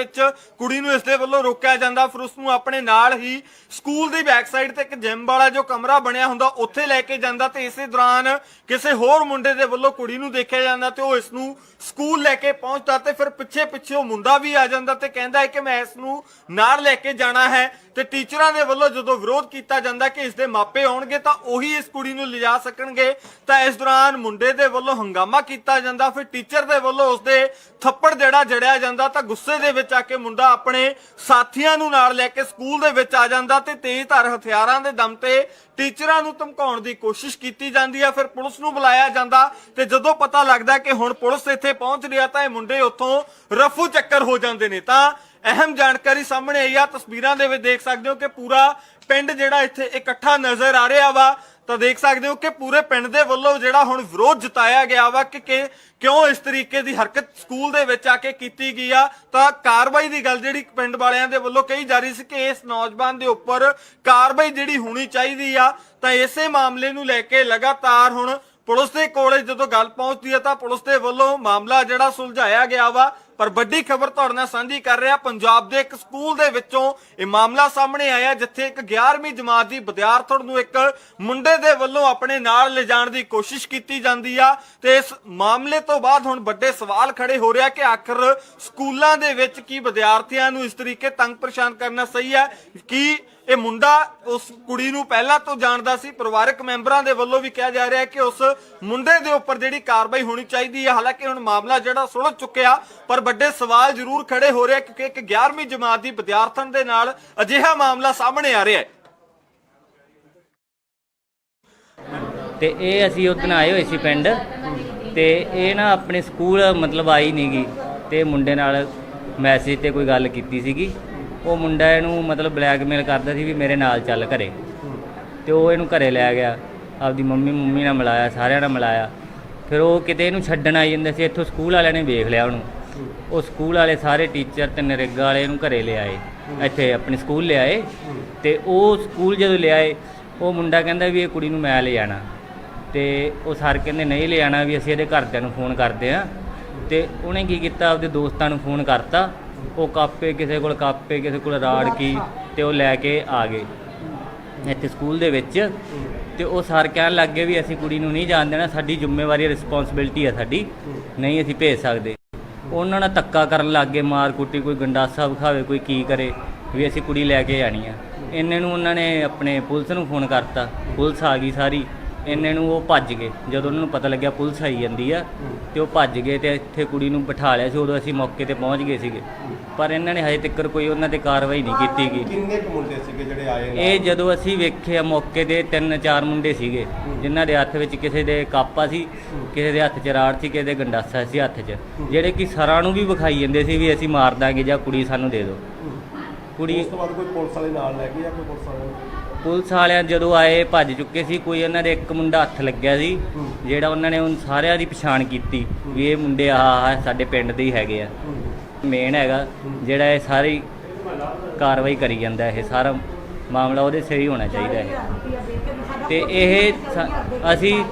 ਵਿੱਚ ਕੁੜੀ ਨੂੰ ਇਸ ਦੇ ਵੱਲੋਂ ਰੋਕਿਆ ਜਾਂਦਾ। ਫਿਰ ਉਸ ਨੂੰ ਆਪਣੇ ਨਾਲ ਹੀ ਸਕੂਲ ਦੀ ਬੈਕ ਸਾਈਡ ਤੇ ਇੱਕ ਜਿਮ ਵਾਲਾ ਜੋ ਕਮਰਾ ਬਣਿਆ ਹੁੰਦਾ, ਉੱਥੇ ਲੈ ਕੇ ਜਾਂਦਾ ਤੇ ਇਸੇ ਦੌਰਾਨ ਕਿਸੇ ਹੋਰ ਮੁੰਡੇ ਦੇ ਵੱਲੋਂ ਕੁੜੀ ਨੂੰ ਦੇਖਿਆ ਜਾਂਦਾ ਤੇ ਉਹ ਇਸ ਨੂੰ ਸਕੂਲ ਲੈ ਕੇ ਪਹੁੰਚਦਾ ਤੇ ਫਿਰ ਪਿੱਛੇ ਪਿੱਛੇ ਉਹ ਮੁੰਡਾ ਵੀ ਆ ਜਾਂਦਾ ਤੇ ਕਹਿੰਦਾ ਹੈ ਕਿ ਮੈਂ ਇਸ ਨੂੰ ਨਾਲ ਲੈ ਕੇ ਜਾਣਾ ਹੈ। ਤੇ ਟੀਚਰਾਂ ਦੇ ਵੱਲੋਂ ਜਦੋਂ ਵਿਰੋਧ ਕੀਤਾ ਜਾਂਦਾ ਕਿ ਇਸ ਦੇ ਮਾਪੇ ਆਉਣਗੇ ਤਾਂ ਉਹੀ ਇਸ ਕੁੜੀ ਨੂੰ ਲਿਜਾ ਸਕਣਗੇ, ਤਾਂ ਇਸ ਦੌਰਾਨ ਮੁੰਡੇ ਦੇ ਵੱਲੋਂ ਹੰਗਾਮਾ ਕੀਤਾ ਜਾਂਦਾ, ਫਿਰ ਟੀਚਰ ਦੇ ਵੱਲੋਂ ਉਸ ਦੇ ਥੱਪੜ ਜਿਹੜਾ ਜੜਿਆ ਜਾਂਦਾ ਤਾਂ ਗੁੱਸੇ ਦੇ ਵਿੱਚ ਆ ਕੇ ਮੁੰਡਾ ਆਪਣੇ ਸਾਥੀਆਂ ਨੂੰ ਨਾਲ ਲੈ ਕੇ ਸਕੂਲ ਦੇ ਵਿੱਚ ਆ ਜਾਂਦਾ ਤੇ ਧਾਰ ਹਥਿਆਰਾਂ ਦੇ ਦਮ ਤੇ ਟੀਚਰਾਂ ਨੂੰ ਧਮਕਾਉਣ ਦੀ ਕੋਸ਼ਿਸ਼ ਕੀਤੀ ਜਾਂਦੀ ਹੈ ਫਿਰ ਪੁਲਿਸ ਨੂੰ ਬੁਲਾਇਆ ਜਾਂਦਾ ਤੇ ਜਦੋਂ ਪਤਾ ਲੱਗਦਾ ਕਿ ਹੁਣ ਪੁਲਿਸ ਇੱਥੇ ਪਹੁੰਚ ਰਿਹਾ ਤਾਂ ਇਹ ਮੁੰਡੇ ਉੱਥੋਂ ਰਫੂ ਚੱਕਰ ਹੋ ਜਾਂਦੇ ਨੇ। ਤਾਂ ਅਹਿਮ ਜਾਣਕਾਰੀ ਸਾਹਮਣੇ ਆਈ ਆ। ਤਸਵੀਰਾਂ ਦੇ ਵਿੱਚ ਦੇਖ ਸਕਦੇ ਹੋ ਕਿ ਪੂਰਾ ਪਿੰਡ ਜਿਹੜਾ ਇੱਥੇ ਇਕੱਠਾ ਨਜ਼ਰ ਆ ਰਿਹਾ ਵਾ। ਤਾਂ ਦੇਖ ਸਕਦੇ ਹੋ ਕਿ ਪੂਰੇ ਪਿੰਡ ਦੇ ਵੱਲੋਂ ਜਿਹੜਾ ਹੁਣ ਵਿਰੋਧ ਜਤਾਇਆ ਗਿਆ ਵਾ ਕਿ ਕਿਉਂ ਇਸ ਤਰੀਕੇ ਦੀ ਹਰਕਤ ਸਕੂਲ ਦੇ ਵਿੱਚ ਆ ਕੇ ਕੀਤੀ ਗਈ ਆ। ਤਾਂ ਕਾਰਵਾਈ ਦੀ ਗੱਲ ਜਿਹੜੀ ਪਿੰਡ ਵਾਲਿਆਂ ਦੇ ਵੱਲੋਂ ਕਹੀ ਜਾ ਰਹੀ ਸੀ ਕਿ ਇਸ ਨੌਜਵਾਨ ਦੇ ਉੱਪਰ ਕਾਰਵਾਈ ਜਿਹੜੀ ਹੋਣੀ ਚਾਹੀਦੀ ਆ। ਤਾਂ ਇਸੇ ਮਾਮਲੇ ਨੂੰ ਲੈ ਕੇ ਲਗਾਤਾਰ ਹੁਣ ਪੁਲਿਸ ਦੇ ਕੋਲੇ ਜਦੋਂ ਗੱਲ ਪਹੁੰਚਦੀ ਹੈ ਤਾਂ ਪੁਲਿਸ ਦੇ ਵੱਲੋਂ ਮਾਮਲਾ ਜਿਹੜਾ ਸੁਲਝਾਇਆ ਗਿਆ ਵਾ। ਪਰ ਵੱਡੀ ਖਬਰ ਤੁਹਾਡੇ ਨਾਲ ਸਾਂਝੀ ਕਰ ਰਿਹਾ, ਪੰਜਾਬ ਦੇ ਇੱਕ ਸਕੂਲ ਦੇ ਵਿੱਚੋਂ ਇਹ ਮਾਮਲਾ ਸਾਹਮਣੇ ਆਇਆ, ਜਿੱਥੇ ਇੱਕ 11ਵੀਂ ਜਮਾਤ ਦੀ ਵਿਦਿਆਰਥਣ ਨੂੰ ਇੱਕ ਮੁੰਡੇ ਦੇ ਵੱਲੋਂ ਆਪਣੇ ਨਾਲ ਲਿਜਾਣ ਦੀ ਕੋਸ਼ਿਸ਼ ਕੀਤੀ ਜਾਂਦੀ ਆ। ਤੇ ਇਸ ਮਾਮਲੇ ਤੋਂ ਬਾਅਦ ਹੁਣ ਵੱਡੇ ਸਵਾਲ ਖੜੇ ਹੋ ਰਿਹਾ ਕਿ ਆਖਰ ਸਕੂਲਾਂ ਦੇ ਵਿੱਚ ਕੀ ਵਿਦਿਆਰਥੀਆਂ ਨੂੰ ਇਸ ਤਰੀਕੇ ਤੰਗ ਪਰੇਸ਼ਾਨ ਕਰਨਾ ਸਹੀ ਹੈ ਕਿ ਇਹ ਮੁੰਡਾ ਉਸ ਕੁੜੀ ਨੂੰ ਪਹਿਲਾਂ ਤੋਂ ਜਾਣਦਾ ਸੀ, ਪਰਿਵਾਰਕ ਮੈਂਬਰਾਂ ਦੇ ਵੱਲੋਂ ਵੀ ਕਿਹਾ ਜਾ ਰਿਹਾ ਹੈ ਕਿ ਉਸ ਮੁੰਡੇ ਦੇ ਉੱਪਰ ਜਿਹੜੀ ਕਾਰਵਾਈ ਹੋਣੀ ਚਾਹੀਦੀ ਹੈ। ਹਾਲਾਂਕਿ ਹੁਣ ਮਾਮਲਾ ਜਿਹੜਾ ਸੁਲਝ ਚੁੱਕਿਆ, ਪਰ ਵੱਡੇ ਸਵਾਲ ਜ਼ਰੂਰ ਖੜੇ ਹੋ ਰਹੇ ਕਿਉਂਕਿ ਇੱਕ 11ਵੀਂ ਜਮਾਤ ਦੀ ਵਿਦਿਆਰਥਣ ਦੇ ਨਾਲ ਅਜਿਹਾ ਮਾਮਲਾ ਸਾਹਮਣੇ ਆ ਰਿਹਾ ਹੈ। ਤੇ ਇਹ ਅਸੀਂ ਉਦੋਂ ਆਏ ਹੋਏ ਸੀ ਪਿੰਡ ਤੇ ਇਹ ਨਾ ਆਪਣੇ ਸਕੂਲ ਮਤਲਬ ਆਈ ਨਹੀਂਗੀ ਤੇ ਮੁੰਡੇ ਨਾਲ ਮੈਸੇਜ ਤੇ ਕੋਈ ਗੱਲ ਕੀਤੀ ਸੀਗੀ। ਉਹ ਮੁੰਡਾ ਇਹਨੂੰ ਮਤਲਬ ਬਲੈਕਮੇਲ ਕਰਦਾ ਸੀ ਵੀ ਮੇਰੇ ਨਾਲ ਚੱਲ ਘਰੇ। ਤੇ ਉਹ ਇਹਨੂੰ ਘਰੇ ਲੈ ਗਿਆ। ਆਪਦੀ ਮੰਮੀ ਮੰਮੀ ਨਾਲ ਮਿਲਾਇਆ, ਸਾਰਿਆਂ ਨਾਲ ਮਿਲਾਇਆ। ਫਿਰ ਉਹ ਕਿਤੇ ਇਹਨੂੰ ਛੱਡਣ ਆਈ ਜਾਂਦਾ ਸੀ। ਇੱਥੋਂ ਸਕੂਲ ਵਾਲਿਆਂ ਨੇ ਵੇਖ ਲਿਆ ਉਹਨੂੰ। ਉਹ ਸਕੂਲ ਵਾਲੇ ਸਾਰੇ ਟੀਚਰ ਤੇ ਨਰੇਗਾ ਵਾਲੇ ਇਹਨੂੰ ਘਰੇ ਲਿਆਏ ਇੱਥੇ ਆਪਣੇ ਸਕੂਲ ਲਿਆਏ ਤੇ ਉਹ ਸਕੂਲ ਜਦੋਂ ਲਿਆਏ ਉਹ ਮੁੰਡਾ ਕਹਿੰਦਾ ਵੀ ਇਹ ਕੁੜੀ ਨੂੰ ਮੈਂ ਲੈ ਜਾਣਾ ਤੇ ਉਹ ਸਰ ਕਹਿੰਦੇ, ਨਹੀਂ ਲੈ ਜਾਣਾ ਵੀ ਅਸੀਂ ਇਹਦੇ ਘਰਦਿਆਂ ਨੂੰ ਫੋਨ ਕਰਦੇ ਆ। ਤੇ ਉਹਨੇ ਕੀ ਕੀਤਾ? ਆਪਦੇ ਦੋਸਤਾਂ ਨੂੰ ਫੋਨ ਕਰਤਾ। ਉਹ ਕਾਪੇ ਕਿਸੇ ਕੋਲ ਕਾਪੇ ਕਿਸੇ ਕੋਲ ਰਾੜ ਕੀ ਤੇ ਉਹ ਲੈ ਕੇ ਆ ਗਏ। ਇੱਥੇ ਸਕੂਲ ਦੇ ਵਿੱਚ ਤੇ ਉਹ ਸਰ ਕਹਿਣ ਲੱਗ ਗਏ ਵੀ ਅਸੀਂ ਕੁੜੀ ਨੂੰ ਨਹੀਂ ਜਾਣ ਦੇਣਾ ਸਾਡੀ ਜ਼ਿੰਮੇਵਾਰੀ ਰਿਸਪੌਂਸਿਬਿਲਟੀ ਹੈ ਸਾਡੀ। ਨਹੀਂ ਅਸੀਂ ਭੇਜ ਸਕਦੇ। ਉਹਨਾਂ ਨਾਲ ਧੱਕਾ ਕਰਨ ਲੱਗ ਗਏ ਮਾਰ ਕੁੱਟੀ ਕੋਈ ਗੰਡਾਸਾ ਵਿਖਾਵੇ ਕੋਈ ਕੀ ਕਰੇ ਵੀ ਅਸੀਂ ਕੁੜੀ ਲੈ ਕੇ ਜਾਣੀ ਆ। ਇੰਨੇ ਨੂੰ ਉਹਨਾਂ ਨੇ ਆਪਣੇ ਪੁਲਿਸ ਨੂੰ ਫੋਨ ਕਰਤਾ। ਪੁਲਿਸ ਆ ਗਈ ਸਾਰੀ। ਇੰਨੇ ਨੂੰ ਉਹ ਭੱਜ ਗਏ। ਜਦੋਂ ਉਹਨਾਂ ਨੂੰ ਪਤਾ ਲੱਗਿਆ ਪੁਲਿਸ ਆਈ ਜਾਂਦੀ ਆ ਤੇ ਉਹ ਭੱਜ ਗਏ ਤੇ ਇੱਥੇ ਕੁੜੀ ਨੂੰ ਬਿਠਾ ਲਿਆ ਸੀ ਉਦੋਂ ਅਸੀਂ ਮੌਕੇ ਤੇ ਪਹੁੰਚ ਗਏ ਸੀਗੇ। ਪਰ ਇਹਨਾਂ ਨੇ ਹਜੇ ਤੱਕ ਕੋਈ ਉਹਨਾਂ ਤੇ ਕਾਰਵਾਈ ਨਹੀਂ ਕੀਤੀ ਗਈ ਕਿੰਨੇ ਕੁ ਮੁੰਡੇ ਸੀਗੇ ਜਿਹੜੇ ਆਏ ਨੇ ਇਹ ਜਦੋਂ ਅਸੀਂ ਵੇਖਿਆ ਮੌਕੇ ਤੇ ਤਿੰਨ ਚਾਰ ਮੁੰਡੇ ਸੀਗੇ ਜਿਨ੍ਹਾਂ ਦੇ ਹੱਥ ਵਿੱਚ ਕਿਸੇ ਦੇ ਕਾਪਾ ਸੀ ਕਿਸੇ ਦੇ ਹੱਥ 'ਚ ਰਾੜ ਸੀ ਕਿਸੇ ਦੇ ਗੰਡਾਸਾ ਸੀ ਹੱਥ 'ਚ। ਜਿਹੜੇ ਕਿ ਸਰਾਂ ਨੂੰ ਵੀ ਵਿਖਾਈ ਜਾਂਦੇ ਸੀ ਵੀ ਅਸੀਂ ਮਾਰ ਦਾਂਗੇ ਜਾਂ ਕੁੜੀ ਸਾਨੂੰ ਦੇ ਦਿਓ। ਕੁੜੀ ਉਸ ਤੋਂ ਬਾਅਦ ਕੋਈ ਪੁਲਿਸ ਵਾਲੇ ਨਾਲ ਲੈ ਗਏ ਜਾਂ ਕੋਈ ਪੁਲਿਸ ਵਾਲੇ ਪੁਲਿਸ ਵਾਲਿਆਂ ਜਦੋਂ ਆਏ, ਭੱਜ ਚੁੱਕੇ ਸੀ, ਕੋਈ ਉਹਨਾਂ ਦੇ ਇੱਕ ਮੁੰਡਾ ਹੱਥ ਲੱਗਿਆ ਸੀ, ਜਿਹੜਾ ਉਹਨਾਂ ਨੇ ਉਹਨਾਂ ਸਾਰਿਆਂ ਦੀ ਪਛਾਣ ਕੀਤੀ ਵੀ ਇਹ ਮੁੰਡੇ ਆ ਆਹ ਸਾਡੇ ਪਿੰਡ ਦੇ ਹੀ ਹੈਗੇ ਆ। ਮੇਨ ਹੈਗਾ, ਜਿਹੜਾ ਇਹ ਸਾਰੀ ਕਾਰਵਾਈ ਕਰੀ ਜਾਂਦਾ, ਇਹ ਸਾਰਾ ਮਾਮਲਾ ਉਹਦੇ ਸਿਰ ਹੀ ਹੋਣਾ ਚਾਹੀਦਾ ਹੈ। ਤੇ ਇਹ ਸ- ਅਸੀਂ